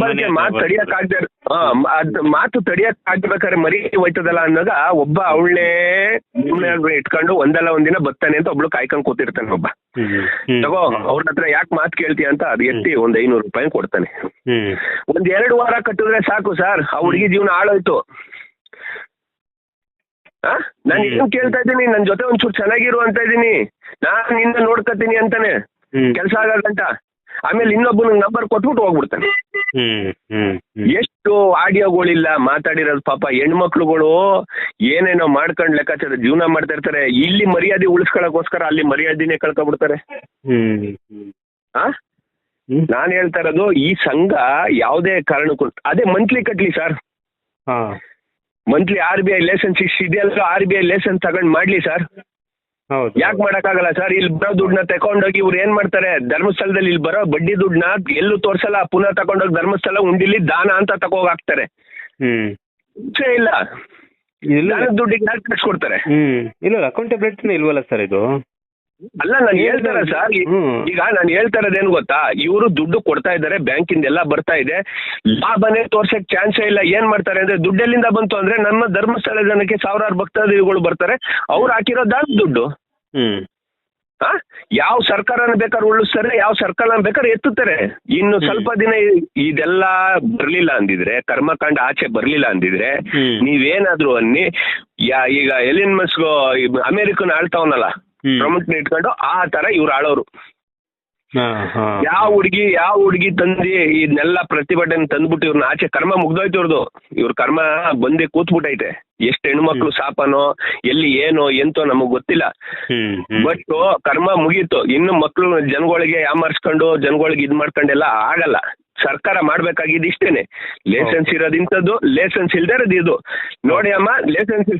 ಮನೆ ಮಾತು. ತಡಿಯಕ್ ಆಗದೆ ಅದ್ ಮಾತು ತಡಿಯಕ್ ಆಗ್ಬೇಕಾದ್ರೆ ಮರಿ ಹೋಯ್ತದಲ್ಲ ಅನ್ನೋದ ಒಬ್ಬ ಅವಳನ್ನೇ ಇಟ್ಕೊಂಡು ಒಂದಲ್ಲ ಒಂದಿನ ಬರ್ತಾನೆ ಅಂತ ಒಬ್ಳು ಕಾಯ್ಕೊಂಡ್ ಕೂತಿರ್ತಾನೆ ಒಬ್ಬ. ತಗೋ ಅವ್ರ ಹತ್ರ ಯಾಕೆ ಮಾತು ಕೇಳ್ತೀಯ ಅಂತ ಅದ್ ಎತ್ತಿ ಒಂದ್ ಐನೂರು ರೂಪಾಯಿ ಕೊಡ್ತಾನೆ. ಒಂದ್ ಎರಡು ವಾರ ಕಟ್ಟಿದ್ರೆ ಸಾಕು ಸರ್ ಆ ಹುಡುಗಿ ಜೀವನ ಹಾಳೋಯ್ತು. ಆ ನಾನು. ಏನ್ ಕೇಳ್ತಾ ಇದ್ದೀನಿ ನನ್ ಜೊತೆ ಒಂಚೂರು ಚೆನ್ನಾಗಿರು ಅಂತ ಇದೀನಿ ನಾನ್ ನಿನ್ನ ನೋಡ್ಕತೀನಿ ಅಂತಾನೆ. ಕೆಲ್ಸ ಆಗಲ್ಲ ಆಗಂತ ಆಮೇಲೆ ಇನ್ನೊಬ್ಬನ ನಂಬರ್ ಕೊಟ್ಬಿಟ್ಟು ಹೋಗ್ಬಿಡ್ತಾನೆ. ಎಷ್ಟು ಆಡಿಯೋಗಳಿಲ್ಲ ಮಾತಾಡಿರೋದು ಪಾಪ ಹೆಣ್ಮಕ್ಳುಗಳು ಏನೇನೋ ಮಾಡ್ಕೊಂಡ್ ಲೆಕ್ಕಾಚಾರ ಜೀವನ ಮಾಡ್ತಾ ಇರ್ತಾರೆ. ಇಲ್ಲಿ ಮರ್ಯಾದೆ ಉಳಿಸ್ಕೊಳಕೋಸ್ಕರ ಅಲ್ಲಿ ಮರ್ಯಾದೆನೇ ಕಳ್ಕೊಬಿಡ್ತಾರೆ ಆ? ನಾನ್ ಹೇಳ್ತಾ ಇರೋದು ಈ ಸಂಘ ಯಾವುದೇ ಕಾರಣಕ್ಕೂ ಅದೇ ಮಂತ್ಲಿ ಕಟ್ಲಿ ಸರ್ ಹಾ. Monthly R B I license ಇದೆಯಲ್ಲ ಆರ್ ಬಿ ಐ ಲೈಸೆನ್ಸ್ ತಗೊಂಡ್ ಮಾಡ್ಲಿ ಸರ್ ಯಾಕೆ ಮಾಡಕ್ಕಾಗಲ್ಲ ಸರ್ ಇಲ್ಲಿ ಬರೋ ದುಡ್ಡನ್ನ ತಕೊಂಡೋಗಿ ಇವ್ರು ಏನ್ ಮಾಡ್ತಾರೆ? ಧರ್ಮಸ್ಥಳದಲ್ಲಿ ಇಲ್ಲಿ ಬರೋ ಬಡ್ಡಿ ದುಡ್ಡನ್ನ ಎಲ್ಲೂ ತೋರ್ಸಲ್ಲ. ಪುನಃ ತಕೊಂಡೋಗಿ ಧರ್ಮಸ್ಥಳ ಉಂಡಿಲಿ ದಾನ ಅಂತ ತಗೋಗ್ ಹಾಕ್ತಾರೆ. ಹ್ಮ್. ಇಲ್ಲ. ದುಡ್ಡಿಗೆ ಯಾಕೆ ಕಟ್ಸ್ಕೊಡ್ತಾರೆ? ಹ್ಮ್. ಇಲ್ಲ ಅಕೌಂಟಬಿಲಿಟಿನೇ ಇಲ್ವಲ್ಲ ಸರ್ ಇದು? ಅಲ್ಲ ನಾನು ಹೇಳ್ತಾರ ಸರ್. ಈಗ ನಾನು ಹೇಳ್ತಾ ಇರೋದೇನು ಗೊತ್ತಾ? ಇವರು ದುಡ್ಡು ಕೊಡ್ತಾ ಇದ್ದಾರೆ ಬ್ಯಾಂಕಿಂದ ಎಲ್ಲ ಬರ್ತಾ ಇದೆ. ಲಾಭನೇ ತೋರ್ಸಕ್ ಚಾನ್ಸೇ ಇಲ್ಲ. ಏನ್ ಮಾಡ್ತಾರೆ ಅಂದ್ರೆ ದುಡ್ಡೆಲ್ಲಿಂದ ಬಂತು ಅಂದ್ರೆ ನಮ್ಮ ಧರ್ಮಸ್ಥಳ ಜನಕ್ಕೆ ಸಾವಿರಾರು ಭಕ್ತಾದಿಗಳು ಬರ್ತಾರೆ. ಅವ್ರು ಹಾಕಿರೋ ದಾನ ದುಡ್ಡು. ಹ್ಮ್ ಆ? ಯಾವ ಸರ್ಕಾರನ ಬೇಕಾದ್ರೆ ಉಳಿಸ್ತಾರೆ ಯಾವ ಸರ್ಕಾರನ ಬೇಕಾದ್ರೆ ಎತ್ತುತ್ತಾರೆ ಇನ್ನು ಸ್ವಲ್ಪ ದಿನ ಇ- ಇದೆಲ್ಲ ಬರ್ಲಿಲ್ಲ ಅಂದಿದ್ರೆ ಕರ್ಮಕಾಂಡ ಆಚೆ ಬರ್ಲಿಲ್ಲ ಅಂದಿದ್ರೆ ಹ್ಮ್. ನೀವೇನಾದ್ರೂ ಅನ್ನಿ ಯಾ- ಈಗ ಎಲಿನ್ ಮಸ್ಗೋ ಅಮೆರಿಕನ್ ಆಳ್ತಾವನಲ್ಲ ಹ್ಮ್. ಪ್ರಮುಖ ಇಟ್ಕೊಂಡು ಆ ತರ ಇವ್ರು ಆಳೋರು ಯಾವ ಹುಡುಗಿ ಯಾವ ಹುಡುಗಿ ತಂದಿ ಇದನ್ನೆಲ್ಲ ಪ್ರತಿಭಟನೆ ತಂದ್ಬಿಟ್ಟು ಇವ್ರನ್ನ ಆಚೆ ಕರ್ಮ ಮುಗ್ದೋಯ್ತು ಇವ್ರದ್ದು ಇವ್ರ ಕರ್ಮ ಬಂದೆ ಕೂತ್ಬಿಟ್ಟೈತೆ. ಎಷ್ಟು ಹೆಣ್ಮಕ್ಳು ಸಾಪನೋ ಎಲ್ಲಿ ಏನೋ ಎಂತೋ ನಮಗ್ ಗೊತ್ತಿಲ್ಲ. ಬಟ್ ಕರ್ಮ ಮುಗೀತು. ಇನ್ನು ಮಕ್ಳು ಜನಗಳಿಗೆ ಯಾಮಾರ್ಸ್ಕೊಂಡು ಜನಗಳಿಗೆ ಇದ್ ಮಾಡ್ಕೊಂಡೆಲ್ಲ ಆಗಲ್ಲ. ಸರ್ಕಾರ ಮಾಡ್ಬೇಕಾಗಿದ್ ಇಷ್ಟೇನೆ. ಲೈಸೆನ್ಸ್ ಇರೋದು ಇಂಥದ್ದು ಲೈಸೆನ್ಸ್ ಇಲ್ದೇ ಇರೋದು ಇದು. ನೋಡಿ ಅಮ್ಮ ಲೈಸೆನ್ಸ್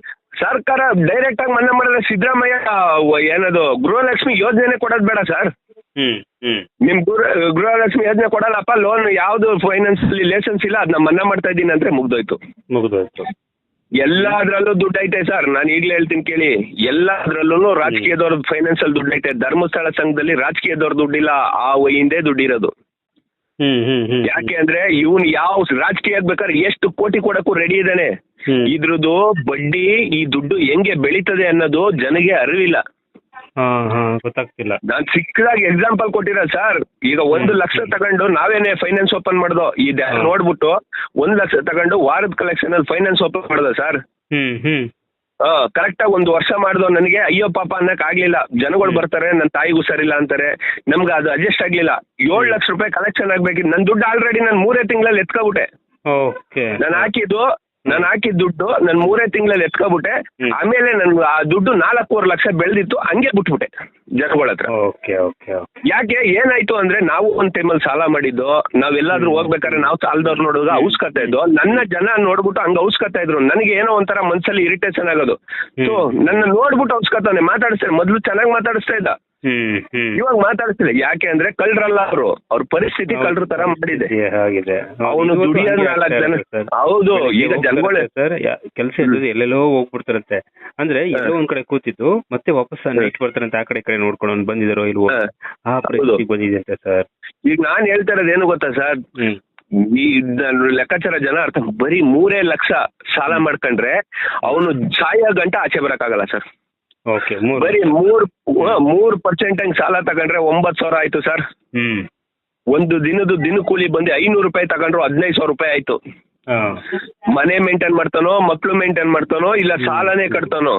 ಸರ್ಕಾರ ಡೈರೆಕ್ಟ್ ಆಗಿ ಮನ್ನಾ ಮಾಡಿದ್ರೆ ಸಿದ್ದರಾಮಯ್ಯ ಏನದು ಗೃಹಲಕ್ಷ್ಮಿ ಯೋಜನೆ ಕೊಡೋದ್ ಬೇಡ ಸರ್ ಹ್ಮ್ ಹ್ಮ್. ನಿಮ್ ಗೃಹ ಗೃಹಲಕ್ಷ್ಮಿ ಯೋಜನೆ ಕೊಡಲ್ಲಪ್ಪ ಲೋನ್ ಯಾವ್ದು ಫೈನಾನ್ಸ್ ಅಲ್ಲಿ ಲೈಸೆನ್ಸ್ ಇಲ್ಲ ಅದನ್ನ ಮನ್ನಾ ಮಾಡ್ತಾ ಇದ್ದೀನಿ ಅಂದ್ರೆ ಮುಗ್ದೋಯ್ತು. ಮುಗಿದೋಯ್ತು. ಎಲ್ಲಾದ್ರಲ್ಲೂ ದುಡ್ಡು ಐತೆ ಸರ್ ನಾನು ಈಗಲೇ ಹೇಳ್ತೀನಿ ಕೇಳಿ. ಎಲ್ಲಾದ್ರಲ್ಲೂ ರಾಜಕೀಯದವ್ರ ಫೈನಾನ್ಸ್ ಅಲ್ಲಿ ದುಡ್ಡು ಐತೆ ಧರ್ಮಸ್ಥಳ ಸಂಘದಲ್ಲಿ ರಾಜಕೀಯದವ್ರ ದುಡ್ಡಿಲ್ಲ ಆ ಹಿಂದೆ ದುಡ್ಡಿರೋದು. ಹ್ಮ್ ಹ್ಮ್ ಹ್ಮ್ ಯಾಕೆ ಅಂದ್ರೆ ಇವನ್ ಯಾವ ರಾಜಕೀಯ ಬೇಕಾದ್ರೆ ಎಷ್ಟು ಕೋಟಿ ಕೊಡಕ್ಕೂ ರೆಡಿ ಇದ್ದಾನೆ. ಇದ್ರದ್ದು ಬಡ್ಡಿ ಈ ದುಡ್ಡು ಹೆಂಗೆ ಬೆಳೀತದೆ ಅನ್ನೋದು ಜನಗೆ ಅರಿವಿಲ್ಲ. ಗೊತ್ತಾಗ್ತಿಲ್ಲ. ನಾನ್ ಸಿಕ್ಕದಾಗಿ ಎಕ್ಸಾಂಪಲ್ ಕೊಟ್ಟಿರ ಸರ್ ಈಗ ಒಂದು ಲಕ್ಷ ತಗೊಂಡು ನಾವೇನೆ ಫೈನಾನ್ಸ್ ಓಪನ್ ಮಾಡ್ದೋ ಇದೆ ನೋಡ್ಬಿಟ್ಟು ಒಂದ್ ಲಕ್ಷ ತಗೊಂಡು ವಾರದ ಕಲೆಕ್ಷನ್ ಅಲ್ಲಿ ಫೈನಾನ್ಸ್ ಓಪನ್ ಮಾಡ್ದೋ ಸರ್ ಹ್ಮ್ ಹ್ಮ್. ಕರೆಕ್ಟ್ ಆಗಿ ಒಂದು ವರ್ಷ ಮಾಡ್ದೋ ನನಗೆ ಅಯ್ಯೋ ಪಾಪ ಅನ್ನಕ್ ಆಗ್ಲಿಲ್ಲ. ಜನಗಳು ಬರ್ತಾರೆ ನನ್ನ ತಾಯಿಗೂ ಸರಿಲ್ಲ ಅಂತಾರೆ. ನಮ್ಗೆ ಅದು ಅಡ್ಜಸ್ಟ್ ಆಗ್ಲಿಲ್ಲ. ಏಳು ಲಕ್ಷ ರೂಪಾಯಿ ಕಲೆಕ್ಷನ್ ಆಗ್ಬೇಕಿತ್ತು ನನ್ನ ದುಡ್ಡು ಆಲ್ರೆಡಿ ನಾನು ಮೂರೇ ತಿಂಗಳಲ್ಲಿ ಎತ್ಕೊಬಿಟ್ಟೆ. ನಾನು ಹಾಕಿದ್ದು ನಾನು ಹಾಕಿದ ದುಡ್ಡು ನನ್ ಮೂರೇ ತಿಂಗಳಲ್ಲಿ ಎತ್ಕೊಬಿಟ್ಟೆ. ಹ್ಮ್. ಆಮೇಲೆ ನನ್ ಆ ದುಡ್ಡು ನಾಲ್ಕೂವರೆ ಲಕ್ಷ ಬೆಳೆದಿತ್ತು ಹಂಗೆ ಬಿಟ್ಬಿಟ್ಟೆ ಜನಗಳ ಹತ್ರ. Okay okay okay. ಯಾಕೆ ಏನಾಯ್ತು ಅಂದ್ರೆ ನಾವು ಒಂದ್ ಟೈಮಲ್ಲಿ ಸಾಲ ಮಾಡಿದ್ದು ನಾವೆಲ್ಲಾದ್ರೂ ಹೋಗ್ಬೇಕಾದ್ರೆ ನಾವು ಸಾಲದವ್ರು ನೋಡುವಾಗ ಔಸ್ಕತ್ತಾ ಇದ್ದು ನನ್ನ ಜನ ನೋಡ್ಬಿಟ್ಟು ಹಂಗ ಔಸ್ಕತ್ತಾ ಇದ್ರು. ನನಗೆ ಏನೋ ಒಂಥರ ಮನ್ಸಲ್ಲಿ ಇರಿಟೇಷನ್ ಆಗೋದು. ಸೊ ನನ್ನ ನೋಡ್ಬಿಟ್ಟು ಔಸ್ಕತ್ತಾನೆ ಮಾತಾಡಿಸ್ತಾರೆ ಮೊದ್ಲು ಚೆನ್ನಾಗಿ ಮಾತಾಡಿಸ್ತಾ ಇದ್ದ. ಇವಾಗ ಮಾತಾಡ್ತಿಲ್ಲ ಯಾಕೆ ಅಂದ್ರೆ ಕಳ್ರಲ್ಲ ಅವರು. ಅವ್ರ ಪರಿಸ್ಥಿತಿ ಕಳ್ರ ತರ ಮಾಡಿದೆ. ಹಾಗಿದೆ. ಅವನು ದುಡಿಯೋದ್ ನಾಲ್ಕು ಜನ ಹೌದು ಈಗ ಜನಗಳೇ ಸರ್ ಕೆಲಸ ಇಲ್ಲದೆ ಎಲ್ಲೆಲ್ಲೋ ಹೋಗ್ಬಿಡ್ತಾರಂತೆ. ಅಂದ್ರೆ ಎಲ್ಲೋ ಒಂದ್ ಕಡೆ ಕೂತಿದ್ದು ಮತ್ತೆ ವಾಪಸ್ ಇಟ್ ಬರ್ತಾರಂತೆ ಆ ಕಡೆ ಕಡೆ ನೋಡ್ಕೊಂಡು ಬಂದಿದಾರೋ ಇಲ್ವೋ. ಆ ಪರಿಸ್ಥಿತಿ ಬಂದಿದೆ ಅಂತ ಸರ್. ಈಗ ನಾನ್ ಹೇಳ್ತಾ ಇರೋದು ಏನು ಗೊತ್ತಾ ಸರ್? ಹ್ಮ್. ಈ ಲೆಕ್ಕಾಚಾರ ಜನ ಅರ್ಥ ಬರೀ ಮೂರೇ ಲಕ್ಷ ಸಾಲ ಮಾಡ್ಕೊಂಡ್ರೆ ಅವನು ಸಾಯೋ ಗಂಟ ಆಚೆ ಬರಕ್ಕಾಗಲ್ಲ ಸರ್. ಓಕೆ ಮೂರು. ಬರೀ ಮೂರ್ ಮೂರ್ ಪರ್ಸೆಂಟ್ ಹಂಗ್ ಸಾಲ ತಗೊಂಡ್ರೆ ಒಂಬತ್ ಸಾವಿರ ಆಯ್ತು ಸರ್ ಹ್ಮ್. ಒಂದು ದಿನದ ದಿನ ಕೂಲಿ ಬಂದು ಐನೂರು ರೂಪಾಯಿ ತಗೊಂಡ್ರು ಹದಿನೈದು ಸಾವಿರ ರೂಪಾಯಿ ಆಯ್ತು. ಹಾ. ಮನೆ ಮೇಂಟೈನ್ ಮಾಡ್ತಾನೋ ಮಕ್ಳು ಮೇಂಟೈನ್ ಮಾಡ್ತಾನೋ ಇಲ್ಲ ಸಾಲನೇ ಕಟ್ತಾನೋ?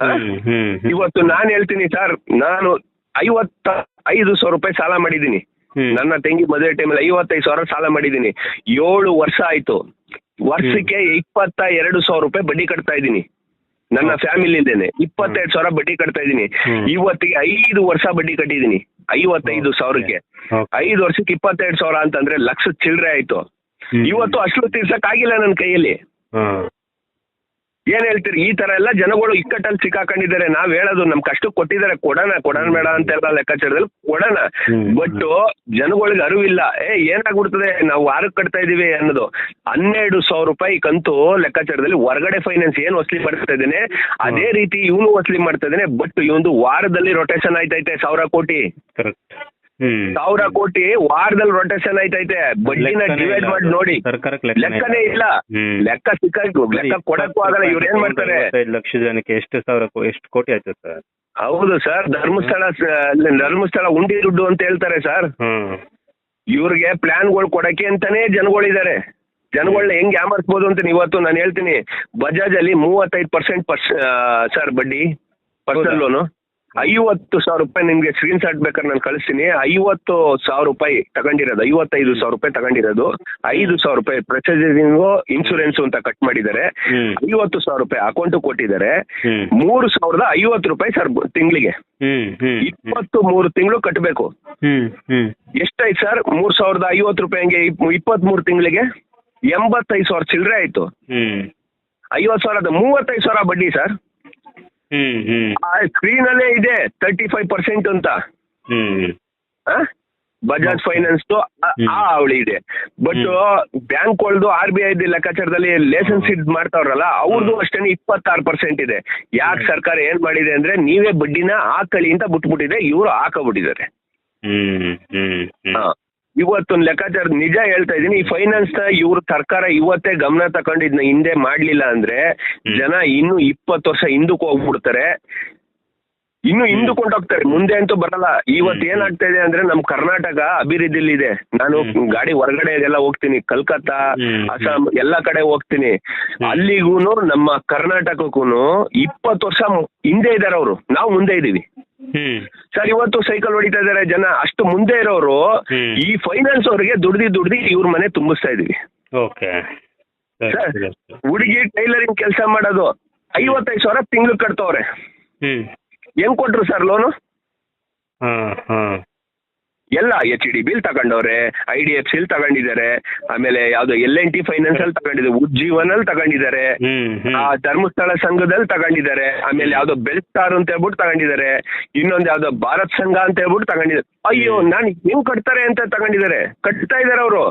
ಹ? ಹ್ಮ್ ಹ್ಮ್ ಹ್ಮ್. ಇವತ್ತು ನಾನ್ ಹೇಳ್ತೀನಿ ಸರ್ ನಾನು ಐವತ್ತ ಐದು ಸಾವಿರ ರೂಪಾಯಿ ಸಾಲ ಮಾಡಿದೀನಿ ಹ್ಮ್. ನನ್ನ ತಂಗಿ ಮದುವೆ ಟೈಮಲ್ಲಿ ಐವತ್ತೈದು ಸಾವಿರ ಸಾಲ ಮಾಡಿದೀನಿ ಏಳು ವರ್ಷ ಆಯ್ತು. ವರ್ಷಕ್ಕೆ ಇಪ್ಪತ್ತ ಎರಡು ಸಾವಿರ ರೂಪಾಯಿ ಬಡ್ಡಿ ಕಟ್ತಾ ಇದ್ದೀನಿ. ನನ್ನ ಫ್ಯಾಮಿಲಿ ಇದ್ದೇನೆ ಇಪ್ಪತ್ತೈದು ಸಾವಿರ ಬಡ್ಡಿ ಕಟ್ತಾ ಇದ್ದೀನಿ. ಇವತ್ತಿಗೆ ಐದು ವರ್ಷ ಬಡ್ಡಿ ಕಟ್ಟಿದೀನಿ ಐವತ್ತೈದು ಸಾವಿರಕ್ಕೆ. ಐದು ವರ್ಷಕ್ಕೆ ಇಪ್ಪತ್ತೆರಡು ಸಾವಿರ ಅಂತಂದ್ರೆ ಲಕ್ಷ ಚಿಲ್ಲರೆ ಆಯ್ತು. ಇವತ್ತು ಅಷ್ಟು ತೀರ್ಸಕ್ ಆಗಿಲ್ಲ ನನ್ನ ಕೈಯಲ್ಲಿ. ಏನ್ ಹೇಳ್ತೀರಿ? ಈ ತರ ಎಲ್ಲ ಜನಗಳು ಇಕ್ಕಟ್ಟಲ್ಲಿ ಸಿಕ್ಕಾಕೊಂಡಿದ್ದಾರೆ. ನಾವ್ ಹೇಳೋದು ನಮ್ ಕಷ್ಟಕ್ಕೆ ಕೊಟ್ಟಿದ್ದಾರೆ. ಕೊಡೋಣ ಕೊಡೋಣ ಬೇಡ ಅಂತೆಲ್ಲ ಲೆಕ್ಕಾಚಾರದಲ್ಲಿ ಕೊಡೋಣ. ಬಟ್ ಜನಗಳಿಗೆ ಅರಿವಿಲ್ಲ. ಏ ಏನಾಗ್ಬಿಡ್ತದೆ? ನಾವು ವಾರಕ್ಕೆ ಕಟ್ತಾ ಇದೀವಿ ಅನ್ನೋದು. ಹನ್ನೆರಡು ಸಾವಿರ ರೂಪಾಯಿ ಕಂತು ಲೆಕ್ಕಾಚಾರದಲ್ಲಿ ಹೊರಗಡೆ ಫೈನಾನ್ಸ್ ಏನ್ ವಸೂಲಿ ಮಾಡ್ತಾ ಇದ್ದೇನೆ ಅದೇ ರೀತಿ ಇವನು ವಸೂಲಿ ಮಾಡ್ತಾ ಇದ್ದೇನೆ ಬಟ್ ಒಂದು ವಾರದಲ್ಲಿ ರೊಟೇಷನ್ ಆಯ್ತೈತೆ ಸಾವಿರ ಕೋಟಿ. ಸಾವಿರ ಕೋಟಿ ವಾರದಲ್ಲಿ ರೊಟೇಷನ್ ಐತೈತೆ ಬಡ್ಡಿನ ಡಿವೈಡ್ ಮಾಡಿ ನೋಡಿ. ಲೆಕ್ಕನೇ ಇಲ್ಲ. ಲೆಕ್ಕ ಸಿಕ್ಕ ಲೆಕ್ಕ ಕೊಡಕ್ಕೂ ಆಗಲ್ಲ. ಇವ್ರು ಏನ್ ಮಾಡ್ತಾರೆ? ಲಕ್ಷ ಜನಕ್ಕೆ ಎಷ್ಟು ಸಾವಿರ ಎಷ್ಟು ಕೋಟಿ ಆಯ್ತು ಸರ್? ಹೌದು ಸರ್. ಧರ್ಮಸ್ಥಳ ಧರ್ಮಸ್ಥಳ ಉಂಡಿ ದುಡ್ಡು ಅಂತ ಹೇಳ್ತಾರೆ ಸರ್. ಇವ್ರಿಗೆ ಪ್ಲಾನ್ಗಳು ಕೊಡಕ್ಕೆ ಅಂತಾನೆ ಜನಗಳಿದ್ದಾರೆ. ಜನಗಳನ್ನ ಹೆಂಗ್ ಯಾಮರ್ಸ್ಬೋದು ಅಂತ ಇವತ್ತು ನಾನು ಹೇಳ್ತೀನಿ. ಬಜಾಜ್ ಅಲ್ಲಿ ಮೂವತ್ತೈದು ಪರ್ಸೆಂಟ್ ಪರ್ಸ್ ಸರ್ ಬಡ್ಡಿ. ಪರ್ಸನಲ್? ಲೋನು ಐವತ್ತು ಸಾವಿರ ರೂಪಾಯಿ ನಿಮ್ಗೆ ಸ್ಕ್ರೀನ್ ಶಾಟ್ ಬೇಕಾದ್ರೆ ನಾನು ಕಳಿಸ್ತೀನಿ. ಐವತ್ತು ಸಾವಿರ ರೂಪಾಯಿ ತಗೊಂಡಿರೋದು ಐವತ್ತೈದು ಸಾವಿರ ರೂಪಾಯಿ ತಗೊಂಡಿರೋದು. ಐದು ಸಾವಿರ ರೂಪಾಯಿ ಪ್ರೊಸೆಸಿಂಗ್ ಇನ್ಶೂರೆನ್ಸ್ ಅಂತ ಕಟ್ ಮಾಡಿದ್ದಾರೆ. ಐವತ್ತು ಸಾವಿರ ರೂಪಾಯಿ ಅಕೌಂಟ್ ಕೊಟ್ಟಿದ್ದಾರೆ. ಮೂರು ಸಾವಿರದ ಐವತ್ತು ರೂಪಾಯಿ ಸರ್ ತಿಂಗಳಿಗೆ. ಇಪ್ಪತ್ತು ಮೂರು ತಿಂಗಳು ಕಟ್ಟಬೇಕು ಎಷ್ಟಾಯ್ತು ಸರ್ ಮೂರ್ ಸಾವಿರದ ಐವತ್ತು ರೂಪಾಯಿಗೆ ಇಪ್ಪತ್ತ್ ಮೂರು ತಿಂಗಳಿಗೆ? ಎಂಬತ್ತೈದು ಸಾವಿರ ಚಿಲ್ಲರೆ ಆಯ್ತು. ಐವತ್ತು ಸಾವಿರದ ಮೂವತ್ತೈದು ಸಾವಿರ ಬಡ್ಡಿ ಸರ್ ಹ್ಮ್ ಹ್ಮ್. ಆ ಸ್ಕ್ರೀನ್ ಅಲ್ಲೇ ಇದೆ ತರ್ಟಿ ಫೈವ್ ಪರ್ಸೆಂಟ್ ಅಂತ. ಹ್ಮ್. ಆ? ಬಜಾಜ್ ಫೈನಾನ್ಸ್. ಆ ಅವಳಿ ಇದೆ. ಬಟ್ ಬ್ಯಾಂಕ್ ಒಳ್ದು ಆರ್ ಬಿ ಐ ಲೆಕ್ಕಾಚಾರದಲ್ಲಿ ಲೇಸನ್ಸ್ ಇದ್ ಮಾಡ್ತಾವ್ರಲ್ಲ ಅವ್ರದ್ದು ಅಷ್ಟೇ ಇಪ್ಪತ್ತಾರು ಪರ್ಸೆಂಟ್ ಇದೆ. ಯಾಕೆ ಸರ್ಕಾರ ಏನ್ ಮಾಡಿದೆ ಅಂದ್ರೆ ನೀವೇ ಬಡ್ಡಿನ ಹಾಕಳಿ ಅಂತ ಬಿಟ್ಬಿಟ್ಟಿದೆ ಇವರು ಹಾಕಬಿಟ್ಟಿದ್ದಾರೆ. ಹ್ಮ್ ಹ್ಮ್. ಇವತ್ತೊಂದು ಲೆಕ್ಕಾಚಾರ ನಿಜ ಹೇಳ್ತಾ ಇದೀನಿ ಈ ಫೈನಾನ್ಸ್ನ ಇವ್ರ ಸರ್ಕಾರ ಇವತ್ತೇ ಗಮನ ತಕೊಂಡಿದ್ನ ಇದನ್ನ ಹಿಂದೆ ಮಾಡ್ಲಿಲ್ಲ ಅಂದ್ರೆ ಜನ ಇನ್ನು ಇಪ್ಪತ್ತು ವರ್ಷ ಹಿಂದಕ್ಕೆ ಹೋಗ್ಬಿಡ್ತಾರೆ. ಇನ್ನು ಹಿಂದಕ್ಕೆ ಹೋಗ್ತಾರೆ ಮುಂದೆ ಅಂತೂ ಬರಲ್ಲ. ಇವತ್ತು. ಏನಾಗ್ತಾ ಇದೆ ಅಂದ್ರೆ ನಮ್ ಕರ್ನಾಟಕ ಅಭಿವೃದ್ಧಿಲಿ ಇದೆ ನಾನು ಗಾಡಿ ಹೊರಗಡೆ ಎಲ್ಲ ಹೋಗ್ತೀನಿ. ಕಲ್ಕತ್ತಾ. ಅಸ್ಸಾಂ ಎಲ್ಲಾ ಕಡೆ ಹೋಗ್ತೀನಿ. ಅಲ್ಲಿಗೂನು ನಮ್ಮ ಕರ್ನಾಟಕಕ್ಕೂನು ಇಪ್ಪತ್ತು ವರ್ಷ ಹಿಂದೆ ಇದಾರೆ ಅವರು. ನಾವು ಮುಂದೆ ಇದೀವಿ ಸರ್ ಇವತ್ತು ಸೈಕಲ್ ಹೊಡಿತಾ ಇದಾರೆ ಜನ. ಅಷ್ಟು ಮುಂದೆ ಇರೋರು ಈ ಫೈನಾನ್ಸ್ ಅವರಿಗೆ ದುಡ್ದಿ ದುಡ್ದಿ ಇವ್ರ ಮನೆ ತುಂಬಿಸ್ತಾ ಇದೀವಿ ಹುಡುಗಿ ಟೈಲರಿಂಗ್ ಕೆಲಸ ಮಾಡೋದು. ಐವತ್ತೈದು ಸಾವಿರ ತಿಂಗಳು ಕಟ್ತವ್ರೆ. ಹೆಂಗ್ ಕೊಟ್ರು ಸರ್ ಲೋನು ಎಲ್ಲ ಎಚ್ ಡಿ ಬಿಲ್ ತಗೊಂಡವ್ರೆ ಐ ಡಿ ಎಫ್ ಸಿಲ್ ತಗೊಂಡಿದ್ದಾರೆ ಆಮೇಲೆ ಯಾವ್ದು ಎಲ್ ಎನ್ ಟಿ ಫೈನಾನ್ಸ್ ಅಲ್ಲಿ ತಗೊಂಡಿದ್ದಾರೆ ಉಜ್ಜೀವನ್ ಅಲ್ಲಿ ತಗೊಂಡಿದ್ದಾರೆ ಆ ಧರ್ಮಸ್ಥಳ ಸಂಘದಲ್ಲಿ ತಗೊಂಡಿದ್ದಾರೆ ಆಮೇಲೆ ಯಾವ್ದೋ ಬೆಲ್ ಸ್ಟಾರ್ ಅಂತ ಹೇಳ್ಬಿಟ್ಟು ತಗೊಂಡಿದ್ದಾರೆ ಇನ್ನೊಂದ್ ಯಾವ್ದೋ ಭಾರತ್ ಸಂಘ ಅಂತ ಹೇಳ್ಬಿಟ್ಟು ತಗೊಂಡಿದ್ದಾರೆ. ಅಯ್ಯೋ ನಾನು ಹೆಂಗ್ ಕಟ್ತಾರೆ ಅಂತ ತಗೊಂಡಿದ್ದಾರೆ? ಕಟ್ತಾ ಇದಾರೆ ಅವರು.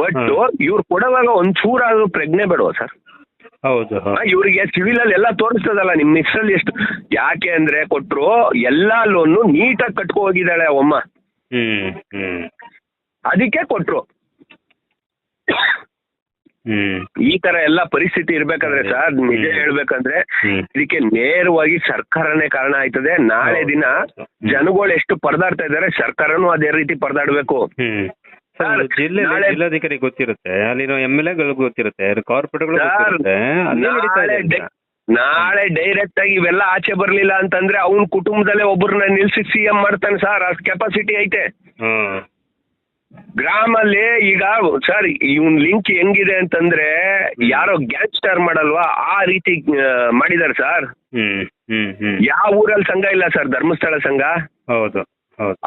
ಬಟ್ ಇವ್ರು ಕೊಡುವಾಗ ಒಂದ್ ಚೂರಾದ್ರೂ ಪ್ರಜ್ಞೆ ಬೇಡವಾ ಸರ್? ಹೌದು ಇವರಿಗೆ ಇವ್ರಿಗೆ ಸಿವಿಲ್ ಅಲ್ಲಿ ಎಲ್ಲ ತೋರಿಸ್ತದಲ್ಲ ನಿಮ್ ಮಿಕ್ಸಲ್ಲಿ ಎಷ್ಟು ಯಾಕೆ ಅಂದ್ರೆ ಕೊಟ್ರು ಎಲ್ಲಾ ಲೋನ್ ನೀಟಾಗಿ ಕಟ್ಕೊ ಹೋಗಿದ್ದಾಳೆ ಅಮ್ಮ ಅದಕ್ಕೆ ಕೊಟ್ರು. ಈ ತರ ಎಲ್ಲ ಪರಿಸ್ಥಿತಿ ಇರ್ಬೇಕಾದ್ರೆ ಸರ್ ನಿಜ. ಹೇಳ್ಬೇಕಂದ್ರೆ ಇದಕ್ಕೆ ನೇರವಾಗಿ ಸರ್ಕಾರನೇ ಕಾರಣ ಆಯ್ತದೆ. ನಾಳೆ ದಿನ. ಜನಗಳು ಎಷ್ಟು ಪರದಾಡ್ತಾ ಇದಾರೆ ಸರ್ಕಾರನು ಅದೇ ರೀತಿ ಪರದಾಡ್ಬೇಕು. ಸರ್ ಜಿಲ್ಲೆ ನಾಳೆ- ಜಿಲ್ಲಾಧಿಕಾರಿ ಗೊತ್ತಿರುತ್ತೆ. ಅಲ್ಲಿರೋ ಎಂ ಎಲ್ ಎಗಳು ಗೊತ್ತಿರುತ್ತೆ. ಕಾರ್ಪೊರೇಟ್ಗಳು ಸರ್, ಗೊತ್ತಿರುತ್ತೆ. ಅಲ್ಲೇ ನಡೀತಾ ನಾಳೆ ಇದೆ ಡೈ- ನಾಳೆ ಡೈರೆಕ್ಟ್ ಆಗಿ ಇವೆಲ್ಲ ಆಚೆ ಬರ್ಲಿಲ್ಲ ಅಂತಂದ್ರೆ ಅವನ್ ಕುಟುಂಬದಲ್ಲೇ ಒಬ್ಬರನ್ನ ನಿಲ್ಸಿ ಸಿ ಎಂ ಮಾಡ್ತಾನೆ ಸರ್ ಅಷ್ಟು ಕೆಪಾಸಿಟಿ ಐತೆ. ಹ್ಮ್ ಗ್ರಾಮಲ್ಲಿ ಈಗ ಸರ್ ಇವನ್ ಲಿಂಕ್ ಹೆಂಗಿದೆ ಅಂತಂದ್ರೆ ಯಾರೋ ಗ್ಯಾಂಗ್ಸ್ಟರ್ ಮಾಡಲ್ವಾ? ಆ ರೀತಿ ಮಾಡಿದಾರೆ ಸರ್ ಹ್ಮ್ ಹ್ಮ್ ಹ್ಮ್. ಯಾವ ಊರಲ್ಲಿ ಸಂಘ ಇಲ್ಲ ಸರ್ ಧರ್ಮಸ್ಥಳ ಸಂಘ? ಹೌದು.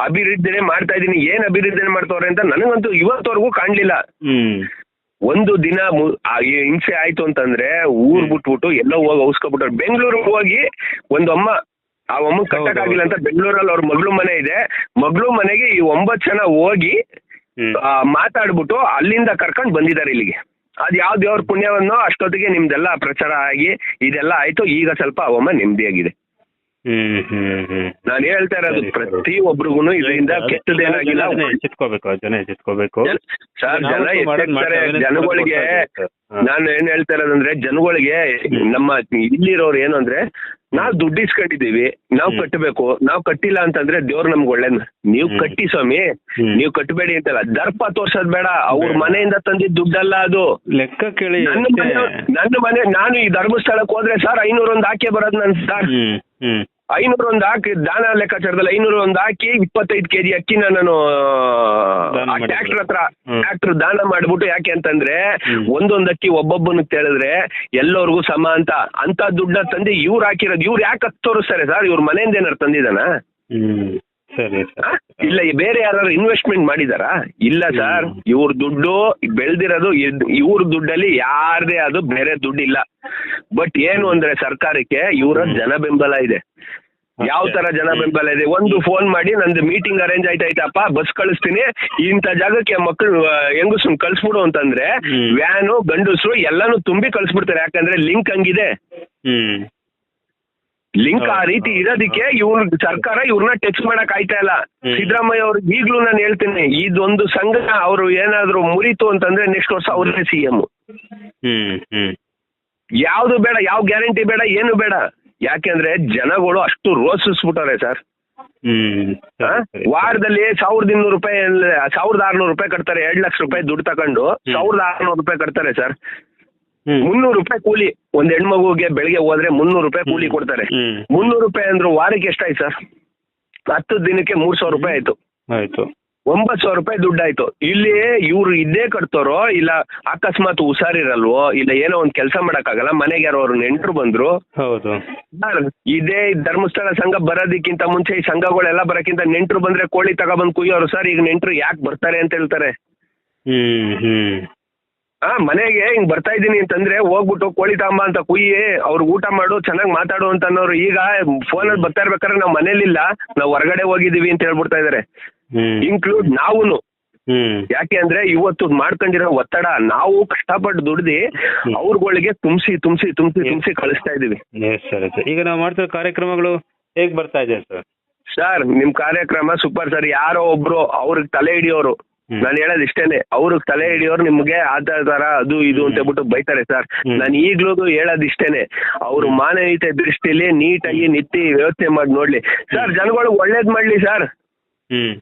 ಅಭಿವೃದ್ಧಿನೇ ಮಾಡ್ತಾ ಇದೀನಿ ಏನ್ ಅಭಿವೃದ್ಧಿನೇ ಮಾಡ್ತವ್ರೆ ಅಂತ ನನಗಂತೂ ಇವತ್ತವರೆಗೂ ಕಾಣ್ಲಿಲ್ಲ. ಒಂದು ದಿನ ಹಿಂಸೆ ಆಯ್ತು ಅಂತಂದ್ರೆ ಊರ್ ಬಿಟ್ಬಿಟ್ಟು ಎಲ್ಲೋ ಹೋಗಿ ಔಸ್ಕೊಬಿಟ್ರು ಬೆಂಗಳೂರು ಹೋಗಿ ಒಂದು ಅಮ್ಮ ಆ ಅಮ್ಮ ಕಟ್ಟಕ್ಕಾಗಿಲ್ಲ ಅಂತ ಬೆಂಗಳೂರಲ್ಲಿ ಅವ್ರ ಮಗಳು ಮನೆ ಇದೆ. ಮಗಳು ಮನೆಗೆ ಈ ಒಂಬತ್ತು ಜನ ಹೋಗಿ ಆ, ಮಾತಾಡ್ಬಿಟ್ಟು ಅಲ್ಲಿಂದ ಕರ್ಕೊಂಡು ಬಂದಿದ್ದಾರೆ ಇಲ್ಲಿಗೆ. ಅದ್ ಯಾವ ದೇವ್ರ ಪುಣ್ಯವನ್ನೋ ಅಷ್ಟೊತ್ತಿಗೆ ನಿಮ್ದೆಲ್ಲ ಪ್ರಚಾರ ಆಗಿ ಇದೆಲ್ಲ ಆಯ್ತು. ಈಗ ಸ್ವಲ್ಪ ಅವಮ್ಮ ನೆಮ್ಮದಿಯಾಗಿದೆ. ನಾನು ಹೇಳ್ತಾ ಇರೋದು. ಪ್ರತಿ ಒಬ್ರಿಗೂ ಇದರಿಂದ ಕೆಟ್ಟದೇನಾಗಿಲ್ಲ ಎಚ್ಚೆತ್ಕೋಬೇಕು ಜನ ಎಚ್ಚೆತ್ಕೋಬೇಕು ಸರ್ ಜನ ಎಚ್ಚೆತ್ತಾರೆ ಜನಗಳಿಗೆ. ನಾನು ಏನ್ ಹೇಳ್ತಾ ಇರೋದಂದ್ರೆ ಜನಗಳಿಗೆ ನಮ್ಮ ಇಲ್ಲಿರೋರು ಏನು ಅಂದ್ರೆ ನಾವ್ ದುಡ್ಡು ಇಸ್ಕೊಂಡಿದೀವಿ ನಾವ್ ಕಟ್ಟಬೇಕು ನಾವ್ ಕಟ್ಟಿಲ್ಲ ಅಂತಂದ್ರೆ ದೇವ್ರ ನಮ್ಗೆ ಒಳ್ಳೇದ್ ನೀವ್ ಕಟ್ಟಿ ಸ್ವಾಮಿ ನೀವ್ ಕಟ್ಟಬೇಡಿ ಅಂತಲ್ಲ. ದರ್ಪ ತೋರ್ಸೋದ್ ಬೇಡ. ಅವ್ರ ಮನೆಯಿಂದ ತಂದಿದ್ ದುಡ್ಡಲ್ಲ ಅದು. ಲೆಕ್ಕ ಕೇಳಿ ನನ್ನ ಮನೆ ನಾನು ಈ ಧರ್ಮಸ್ಥಳಕ್ಕೆ ಹೋದ್ರೆ ಸರ್ ಐನೂರ ಒಂದ್ ಹಾಕಿ ಬರೋದ್ ನನ್ ಸರ್. ಐನೂರ ಒಂದು ಹಾಕಿ ದಾನ ಲೆಕ್ಕಾಚಾರದಲ್ಲಿ ಐನೂರು ಒಂದು ಹಾಕಿ ಇಪ್ಪತ್ತೈದು ಕೆಜಿ ಅಕ್ಕಿನ ನಾನು ಟ್ರಾಕ್ಟರ್ ಟ್ರ್ಯಾಕ್ಟರ್ ಹತ್ರ ಟ್ರಾಕ್ಟರ್ ಟ್ರ್ಯಾಕ್ಟರ್ ದಾನ ಮಾಡ್ಬಿಟ್ಟು ಯಾಕೆ ಅಂತಂದ್ರೆ ಒಂದೊಂದು ಅಕ್ಕಿ ಒಬ್ಬೊಬ್ಬನ ಕೇಳಿದ್ರೆ ಎಲ್ಲರಿಗೂ ಸಮ ಅಂತ ಅಂತ ದುಡ್ಡ ತಂದೆ ಇವ್ರು ಹಾಕಿರೋದು ಇವ್ರು ಯಾಕೆ ಹತ್ತು ತೋರಿಸ್ತಾರೆ ಸರ್? ಇವ್ರ ಮನೆಯಿಂದ ಏನಾರು ತಂದಿದಾನ ಸರಿ ಸರ್. ಇಲ್ಲ ಬೇರೆ ಯಾರು ಇನ್ವೆಸ್ಟ್ಮೆಂಟ್ ಮಾಡಿದಾರಾ? ಇಲ್ಲ ಸರ್. ಇವ್ರ ದುಡ್ಡು ಬೆಳ್ದಿರೋದು ಇವ್ರ ದುಡ್ಡಲ್ಲಿ ಯಾರದೇ ಅದು ಬೇರೆ ದುಡ್ಡಿಲ್ಲ. ಬಟ್ ಏನು ಅಂದ್ರೆ ಸರ್ಕಾರಕ್ಕೆ ಇವರ. ಜನ ಬೆಂಬಲ ಇದೆ. ಯಾವ ತರ ಜನ ಬೆಂಬಲ ಇದೆ? ಒಂದು ಫೋನ್ ಮಾಡಿ ನಂದು ಮೀಟಿಂಗ್ ಅರೇಂಜ್ ಆಯ್ತಾಯ್ತಪ್ಪ ಬಸ್ ಕಳಿಸ್ತೀನಿ. ಇಂಥ ಜಾಗಕ್ಕೆ ಮಕ್ಕಳು ಹೆಂಗಸ್ರನ್ನ ಕಳ್ಸ್ಬಿಡು ಅಂತಂದ್ರೆ. ವ್ಯಾನು ಗಂಡಸ್ರು ಎಲ್ಲಾನು ತುಂಬಿ ಕಳ್ಸ್ಬಿಡ್ತಾರೆ. ಯಾಕಂದ್ರೆ ಲಿಂಕ್ ಹಂಗಿದೆ. ಲಿಂಕ್ ಆ ರೀತಿ ಇರೋದಕ್ಕೆ ಇವ್ರ ಸರ್ಕಾರ ಇವ್ರನ್ನ ಟಚ್ ಮಾಡಕ್ ಆಯ್ತಾ ಇಲ್ಲ. ಸಿದ್ದರಾಮಯ್ಯ ಅವ್ರಿಗೆ ಈಗ್ಲೂ ನಾನು ಹೇಳ್ತೀನಿ ಇದೊಂದು ಸಂಘ ಅವರು ಏನಾದ್ರು ಮುರಿತು ಅಂತಂದ್ರೆ ನೆಕ್ಸ್ಟ್ ವರ್ಷ ಅವ್ರೇ ಸಿ ಎಂ ಯಾವ್ದು ಬೇಡ ಯಾವ ಗ್ಯಾರಂಟಿ ಬೇಡ ಏನು ಬೇಡ. ಯಾಕೆಂದ್ರೆ ಜನಗಳು ಅಷ್ಟು ರೋಸಿಸ್ಬಿಟ್ಟವ್ರೆ ಸರ್. ವಾರದಲ್ಲಿ ಸಾವಿರದ ಇನ್ನೂರು ರೂಪಾಯಿ ಸಾವಿರದ ಆರ್ನೂರು ರೂಪಾಯಿ ಕಟ್ತಾರೆ ಎರಡ್ ಲಕ್ಷ ರೂಪಾಯಿ ದುಡ್ಡು ತಗೊಂಡು ಸಾವಿರದ ಆರ್ನೂರು ರೂಪಾಯಿ ಕಟ್ತಾರೆ ಸರ್. ಮುನ್ನೂರು ರೂಪಾಯಿ ಕೂಲಿ ಒಂದ್ ಹೆಣ್ಮಗುಗೆ ಬೆಳಿಗ್ಗೆ ಹೋದ್ರೆ ಮುನ್ನೂರು ರೂಪಾಯಿ ಕೂಲಿ ಕೊಡ್ತಾರೆ. ಮುನ್ನೂರು ರೂಪಾಯಿ ಅಂದ್ರೆ ವಾರಕ್ಕೆ ಎಷ್ಟಾಯ್ತು ಸರ್? ಹತ್ತು ದಿನಕ್ಕೆ ಮೂರ್ ಸಾವಿರ ರೂಪಾಯಿ ಆಯ್ತು. ಆಯ್ತು. ಒಂಬತ್ತು ಸಾವಿರ ರೂಪಾಯಿ ದುಡ್ಡಾಯ್ತು ಇಲ್ಲಿ ಇವ್ರು ಇದ್ದೇ ಕಟ್ತಾರೋ ಇಲ್ಲ ಅಕಸ್ಮಾತ್ ಹುಷಾರಿರಲ್ವೋ ಇಲ್ಲ ಏನೋ ಒಂದ್ ಕೆಲಸ ಮಾಡಕ್ಕಾಗಲ್ಲ ಮನೆಗೆ ಯಾರೋ ಅವ್ರ ನೆಂಟರು ಬಂದ್ರು. ಹೌದು. ಇದೇ ಧರ್ಮಸ್ಥಳ ಸಂಘ ಬರೋದಕ್ಕಿಂತ ಮುಂಚೆ ಈ ಸಂಘಗಳೆಲ್ಲ ಬರೋಕ್ಕಿಂತ ನೆಂಟರು ಬಂದ್ರೆ ಕೋಳಿ ತಗೊಬಂದ್ ಕುಯ್ಯೋರು. ಸರ್ ಈಗ ನೆಂಟರು ಯಾಕೆ ಬರ್ತಾರೆ ಅಂತ ಹೇಳ್ತಾರೆ? ಹ್ಮ್ ಹ್ಮ್. ಆ ಮನೆಗೆ ಹಿಂಗ್ ಬರ್ತಾ ಇದ್ದೀನಿ ಅಂತಂದ್ರೆ ಹೋಗ್ಬಿಟ್ಟು ಕೋಳಿ ತಾಂಬ ಅಂತ ಕುಯ್ಯಿ ಅವ್ರು ಊಟ ಮಾಡು ಚೆನ್ನಾಗಿ ಮಾತಾಡು ಅಂತ ಅನ್ನೋರು ಈಗ ಫೋನಲ್ಲಿ ಬರ್ತಾ ಇರ್ಬೇಕಾದ್ರೆ ನಾವು ಮನೇಲಿಲ್ಲ ನಾವ್ ಹೊರಗಡೆ ಹೋಗಿದೀವಿ ಅಂತ ಹೇಳ್ಬಿಡ್ತಾ ಇದಾರೆ. ಇನ್ಕ್ಲೂಡ್ ನಾವುನು. ಯಾಕೆ ಅಂದ್ರೆ ಇವತ್ತು ಮಾಡ್ಕೊಂಡಿರೋ ಒತ್ತಡ ನಾವು ಕಷ್ಟಪಟ್ಟು ದುಡ್ದಿ. ಅವ್ರಗಳಿಗೆ ತುಂಬಿಸಿ ತುಂಬಿಸಿ ತುಂಬಿಸಿ ತುಂಬಿಸಿ ಕಳಿಸ್ತಾ ಇದೀವಿ ಸರ್ ಈಗ ನಾವು ಮಾಡ್ತಿರೋ ಕಾರ್ಯಕ್ರಮಗಳು ಹೇಗ್ ಬರ್ತಾ ಇದೆ ಸರ್ ಸರ್ ನಿಮ್ ಕಾರ್ಯಕ್ರಮ ಸೂಪರ್ ಸರ್ ಯಾರೋ ಒಬ್ರು ಅವ್ರಿಗೆ ತಲೆ ಹಿಡಿಯೋರು. ನಾನು ಹೇಳೋದು ಇಷ್ಟೇನೆ. ಅವ್ರಿಗೆ ತಲೆ ಹಿಡಿಯೋರು ನಿಮ್ಗೆ ಆದ ತರ ಅದು ಇದು ಅಂತ ಹೇಳ್ಬಿಟ್ಟು ಬೈತಾರೆ ಸರ್. ನಾನು ಈಗ್ಲೂ ಹೇಳೋದು ಇಷ್ಟೇನೆ. ಅವ್ರು ಮಾನವೀಯತೆ ದೃಷ್ಟಿಲಿ ನೀಟಾಗಿ ನಿತ್ತಿ ವ್ಯವಸ್ಥೆ ಮಾಡಿ ನೋಡ್ಲಿ. ಸರ್ ಜನಗಳು ಒಳ್ಳೇದ್ ಮಾಡ್ಲಿ ಸರ್ ಹ್ಮ್.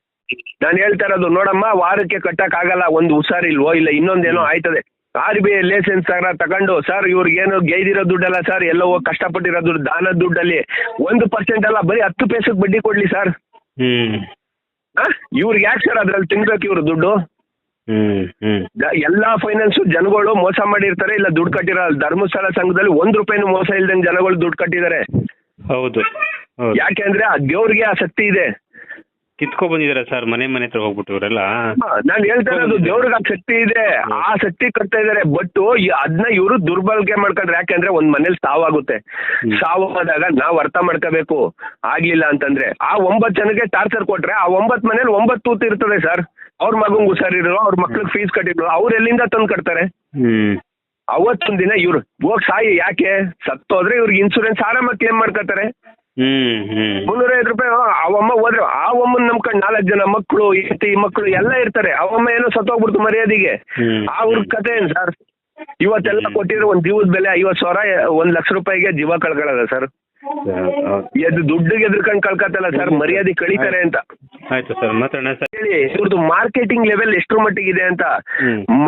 ನಾನು ಹೇಳ್ತಾ ಇರೋದು ನೋಡಮ್ಮ ವಾರಕ್ಕೆ ಕಟ್ಟಕ್ ಆಗಲ್ಲ ಒಂದು ಹುಷಾರಿಲ್ವೋ ಇಲ್ಲ ಇನ್ನೊಂದೇನೋ ಆಯ್ತದೆ. ಆರ್ ಬಿ ಐ ಲೈಸೆನ್ಸ್ ತಗೊಂಡು ಸರ್ ಇವ್ರಿಗೇನು ಗೈದಿರೋ ದುಡ್ಡಲ್ಲ ಸರ್ ಎಲ್ಲೋ ಹೋಗಿ ಕಷ್ಟಪಟ್ಟಿರೋ ದುಡ್ಡು ದಾನದ ದುಡ್ಡಲ್ಲಿ. ಒಂದು ಪರ್ಸೆಂಟ್ ಅಲ್ಲ ಬರೀ ಹತ್ತು ಪೈಸಕ್ಕೆ ಬಡ್ಡಿ ಕೊಡ್ಲಿ ಸರ್ ಹ್ಮ್. ಇವ್ರಿಗೆ ಯಾಕೆ ಸರ್ ಅದ್ರಲ್ಲಿ ತಿನ್ಬೇಕು ಇವ್ರ ದುಡ್ಡು? ಎಲ್ಲಾ ಫೈನಾನ್ಸ್ ಜನಗಳು ಮೋಸ ಮಾಡಿರ್ತಾರೆ ಇಲ್ಲ ದುಡ್ಡು ಕಟ್ಟಿರಲ್ಲ ಧರ್ಮಸ್ಥಳ ಸಂಘದಲ್ಲಿ ಒಂದ್ ರೂಪಾಯಿನೂ ಮೋಸ ಇಲ್ದಂಗೆ ಜನಗಳು ದುಡ್ಡು ಕಟ್ಟಿದ್ದಾರೆ. ಹೌದು ಹೌದು. ಯಾಕೆಂದ್ರೆ ಆ ದೇವ್ರಿಗೆ ಆ ಶಕ್ತಿ ಇದೆ. ಕಿತ್ಕೊ ಬಂದಿದ್ದಾರೆ ಸರ್ ಮನೆ ಮನೆ ಹತ್ರ ಹೋಗ್ಬಿಟ್ಟು ಇವರೆಲ್ಲ ನಾನು ಹೇಳ್ತಾ ಇರೋದು ದೇವ್ರಿಗೆ ಆ ಶಕ್ತಿ ಇದೆ. ಆ ಶಕ್ತಿ ಕಟ್ತಾ ಇದಾರೆ ಬಟ್ ಅದನ್ನ ಇವರು ದುರ್ಬಳಕೆ ಮಾಡ್ಕೊಂಡ್ರೆ ಯಾಕೆಂದ್ರೆ ಒಂದ್ ಮನೇಲಿ ಸಾವಾಗುತ್ತೆ. ಸಾವಾದಾಗ ಸಾವು ಆದಾಗ ನಾವ್ ಅರ್ಥ ಮಾಡ್ಕೋಬೇಕು. ಆಗ್ಲಿಲ್ಲ ಅಂತಂದ್ರೆ ಆ ಒಂಬತ್ ಜನಕ್ಕೆ ಟಾರ್ಚರ್ ಕೊಟ್ರೆ ಆ ಒಂಬತ್ ಮನೇಲಿ ಒಂಬತ್ ತೂತು ಇರ್ತದೆ ಸರ್. ಅವ್ರ ಮಗಂಗ್ ಹುಷಾರಿರೋ ಅವ್ರ ಮಕ್ಳಿಗೆ ಫೀಸ್ ಕಟ್ಟಿದ್ರು ಅವ್ರ ಎಲ್ಲಿಂದ ತಂದು ಕಟ್ತಾರೆ? ಹ್ಮ್. ಅವತ್ತೊಂದ್ ದಿನ ಇವ್ರು ಹೋಗ್ ಸಾಯಿ ಯಾಕೆ? ಸತ್ತೋದ್ರೆ ಇವ್ರಿಗೆ ಇನ್ಸೂರೆನ್ಸ್ ಆರಾಮಾಗಿ ಕ್ಲೇಮ್ ಮಾಡ್ಕೋತಾರೆ? ಹ್ಮ್ ಹ್ಮ್. ಮುನ್ನೂರೈವತ್ತು ರೂಪಾಯಿ ಅವಮ್ಮ ಹೋದ್ರೆ ಆ ಅಮ್ಮನ್ ನಂಬ್ಕೊಂಡು ನಾಲ್ಕು ಜನ ಮಕ್ಕಳು ಹೆಂಡತಿ ಮಕ್ಕಳು ಎಲ್ಲ ಇರ್ತಾರೆ. ಅವಮ್ಮ ಏನೋ ಸತ್ತೋಗ್ಬಿಡ್ತು ಮರ್ಯಾದೆಗೆ. ಆ ಅವ್ರ ಕತೆ ಏನ್ ಸರ್? ಇವತ್ತೆಲ್ಲ ಕೊಟ್ಟಿರೋ ಒಂದ್ ಜೀವದ ಬೆಲೆ ಐವತ್ ಸಾವಿರ ಒಂದ್ ಲಕ್ಷ ರೂಪಾಯಿಗೆ ಜೀವ ಕಳ್ಕೊಳ್ಳಲ್ಲ ಸರ್. ಎದ್ ದುಡ್ಡು ದುಡ್ಡಿಗೆ ಎದ್ರಕೊಂಡ್ ಕಳ್ಕತ್ತಲ್ಲ ಸರ್ ಮರ್ಯಾದೆ ಕಳೀತಾರೆ ಅಂತ. ಆಯ್ತು ಸರ್ ಮಾತಾಡೋಣ ಸರ್. ಹೇಳಿ ಇವ್ರದ್ದು ಮಾರ್ಕೆಟಿಂಗ್ ಲೆವೆಲ್ ಎಷ್ಟ್ರ ಇದೆ ಅಂತ.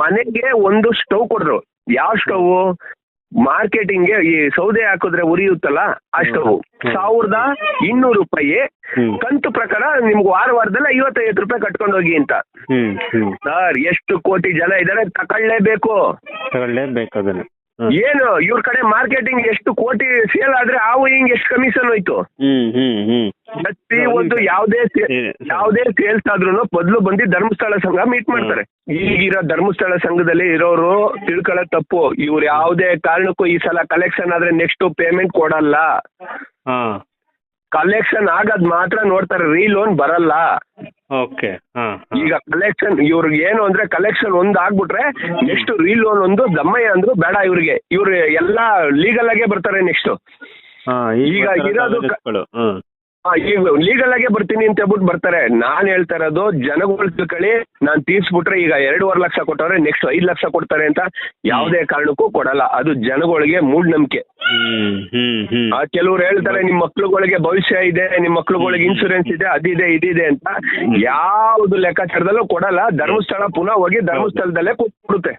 ಮನೆಗೆ ಒಂದು ಸ್ಟವ್ ಕೊಡ್ರು ಯಾವ ಸ್ಟವ್? ಮಾರ್ಕೆಟಿಂಗ್ಗೆ ಈ ಸೌದೆ ಹಾಕಿದ್ರೆ ಉರಿಯುತ್ತಲ್ಲ ಅಷ್ಟು. ಸಾವಿರದ ಇನ್ನೂರು ರೂಪಾಯಿ. ಕಂತು ಪ್ರಕಾರ ನಿಮ್ಗೆ ವಾರ ವಾರದಲ್ಲಿ ಐವತ್ತೈವತ್ತು ರೂಪಾಯಿ ಕಟ್ಕೊಂಡು ಹೋಗಿ ಅಂತ. ಹ್ಮ್ ಹ್ಮ್. ಸರ್ ಎಷ್ಟು ಕೋಟಿ ಜನ ಇದಾರೆ ತಗೊಳ್ಳೇಬೇಕು. ತಗೊಳ್ಳೇಬೇಕು ಅದನ್ನ. ಏನು ಇವ್ರ ಕಡೆ ಮಾರ್ಕೆಟಿಂಗ್ ಎಷ್ಟು ಕೋಟಿ ಸೇಲ್ ಆದ್ರೆ ಆವು ಹಿಂಗ್ ಎಷ್ಟು ಕಮಿಷನ್ ಹೋಯ್ತು? ಪ್ರತಿ ಒಂದು ಯಾವುದೇ ಯಾವ್ದೇ ಸೇಲ್ಸ್ ಆದ್ರೂ ಮೊದ್ಲು ಬಂದು ಧರ್ಮಸ್ಥಳ ಸಂಘ ಮೀಟ್ ಮಾಡ್ತಾರೆ. ಈಗಿರೋ ಧರ್ಮಸ್ಥಳ ಸಂಘದಲ್ಲಿ ಇರೋರು ತಿಳ್ಕೊಳ್ಳೋ ತಪ್ಪು. ಇವ್ರು ಯಾವುದೇ ಕಾರಣಕ್ಕೂ ಈ ಸಲ ಕಲೆಕ್ಷನ್ ಆದ್ರೆ ನೆಕ್ಸ್ಟ್ ಪೇಮೆಂಟ್ ಕೊಡಲ್ಲ. ಕಲೆಕ್ಷನ್ ಆಗದ್ ಮಾತ್ರ ನೋಡ್ತಾರೆ ರೀ ಲೋನ್ ಬರಲ್ಲ. ಓಕೆ ಈಗ ಕಲೆಕ್ಷನ್ ಇವ್ರಿಗೆ ಏನು ಅಂದ್ರೆ ಕಲೆಕ್ಷನ್ ಒಂದ್ ಆಗ್ಬಿಟ್ರೆ ನೆಕ್ಸ್ಟ್ ರೀ ಲೋನ್ ಒಂದು ದಮ್ಮಯ್ಯ ಅಂದ್ರು ಬೇಡ ಇವ್ರಿಗೆ. ಇವ್ರು ಎಲ್ಲಾ ಲೀಗಲ್ ಆಗೇ ಬರ್ತಾರೆ ನೆಕ್ಸ್ಟ್ ಈಗ ಇರೋದು ಈಗ ಲೀಗಲ್ ಆಗೇ ಬರ್ತೀನಿ ಅಂತ ಹೇಳ್ಬಿಟ್ಟು ಬರ್ತಾರೆ. ನಾನ್ ಹೇಳ್ತಾ ಇರೋದು ಜನಗಳು ತಿಳ್ಕೊಳ್ಳಿ ನಾನ್ ತೀರ್ಸ್ಬಿಟ್ರೆ ಈಗ ಎರಡೂವರೆ ಲಕ್ಷ ಕೊಟ್ಟವ್ರೆ ನೆಕ್ಸ್ಟ್ ಐದು ಲಕ್ಷ ಕೊಡ್ತಾರೆ ಅಂತ ಯಾವುದೇ ಕಾರಣಕ್ಕೂ ಕೊಡಲ್ಲ. ಅದು ಜನಗಳಿಗೆ ಮೂಢನಂಬಿಕೆ. ಕೆಲವ್ರು ಹೇಳ್ತಾರೆ ನಿಮ್ ಮಕ್ಳುಗಳಿಗೆ ಭವಿಷ್ಯ ಇದೆ ನಿಮ್ ಮಕ್ಳುಗಳಿಗೆ ಇನ್ಸೂರೆನ್ಸ್ ಇದೆ ಅದಿದೆ ಇದಿದೆ ಅಂತ. ಯಾವ್ದು ಲೆಕ್ಕಾಚಾರದಲ್ಲೂ ಕೊಡಲ್ಲ. ಧರ್ಮಸ್ಥಳ ಪುನಃ ಹೋಗಿ ಧರ್ಮಸ್ಥಳದಲ್ಲೇ ಕೊಟ್ಬಿಡುತ್ತೆ.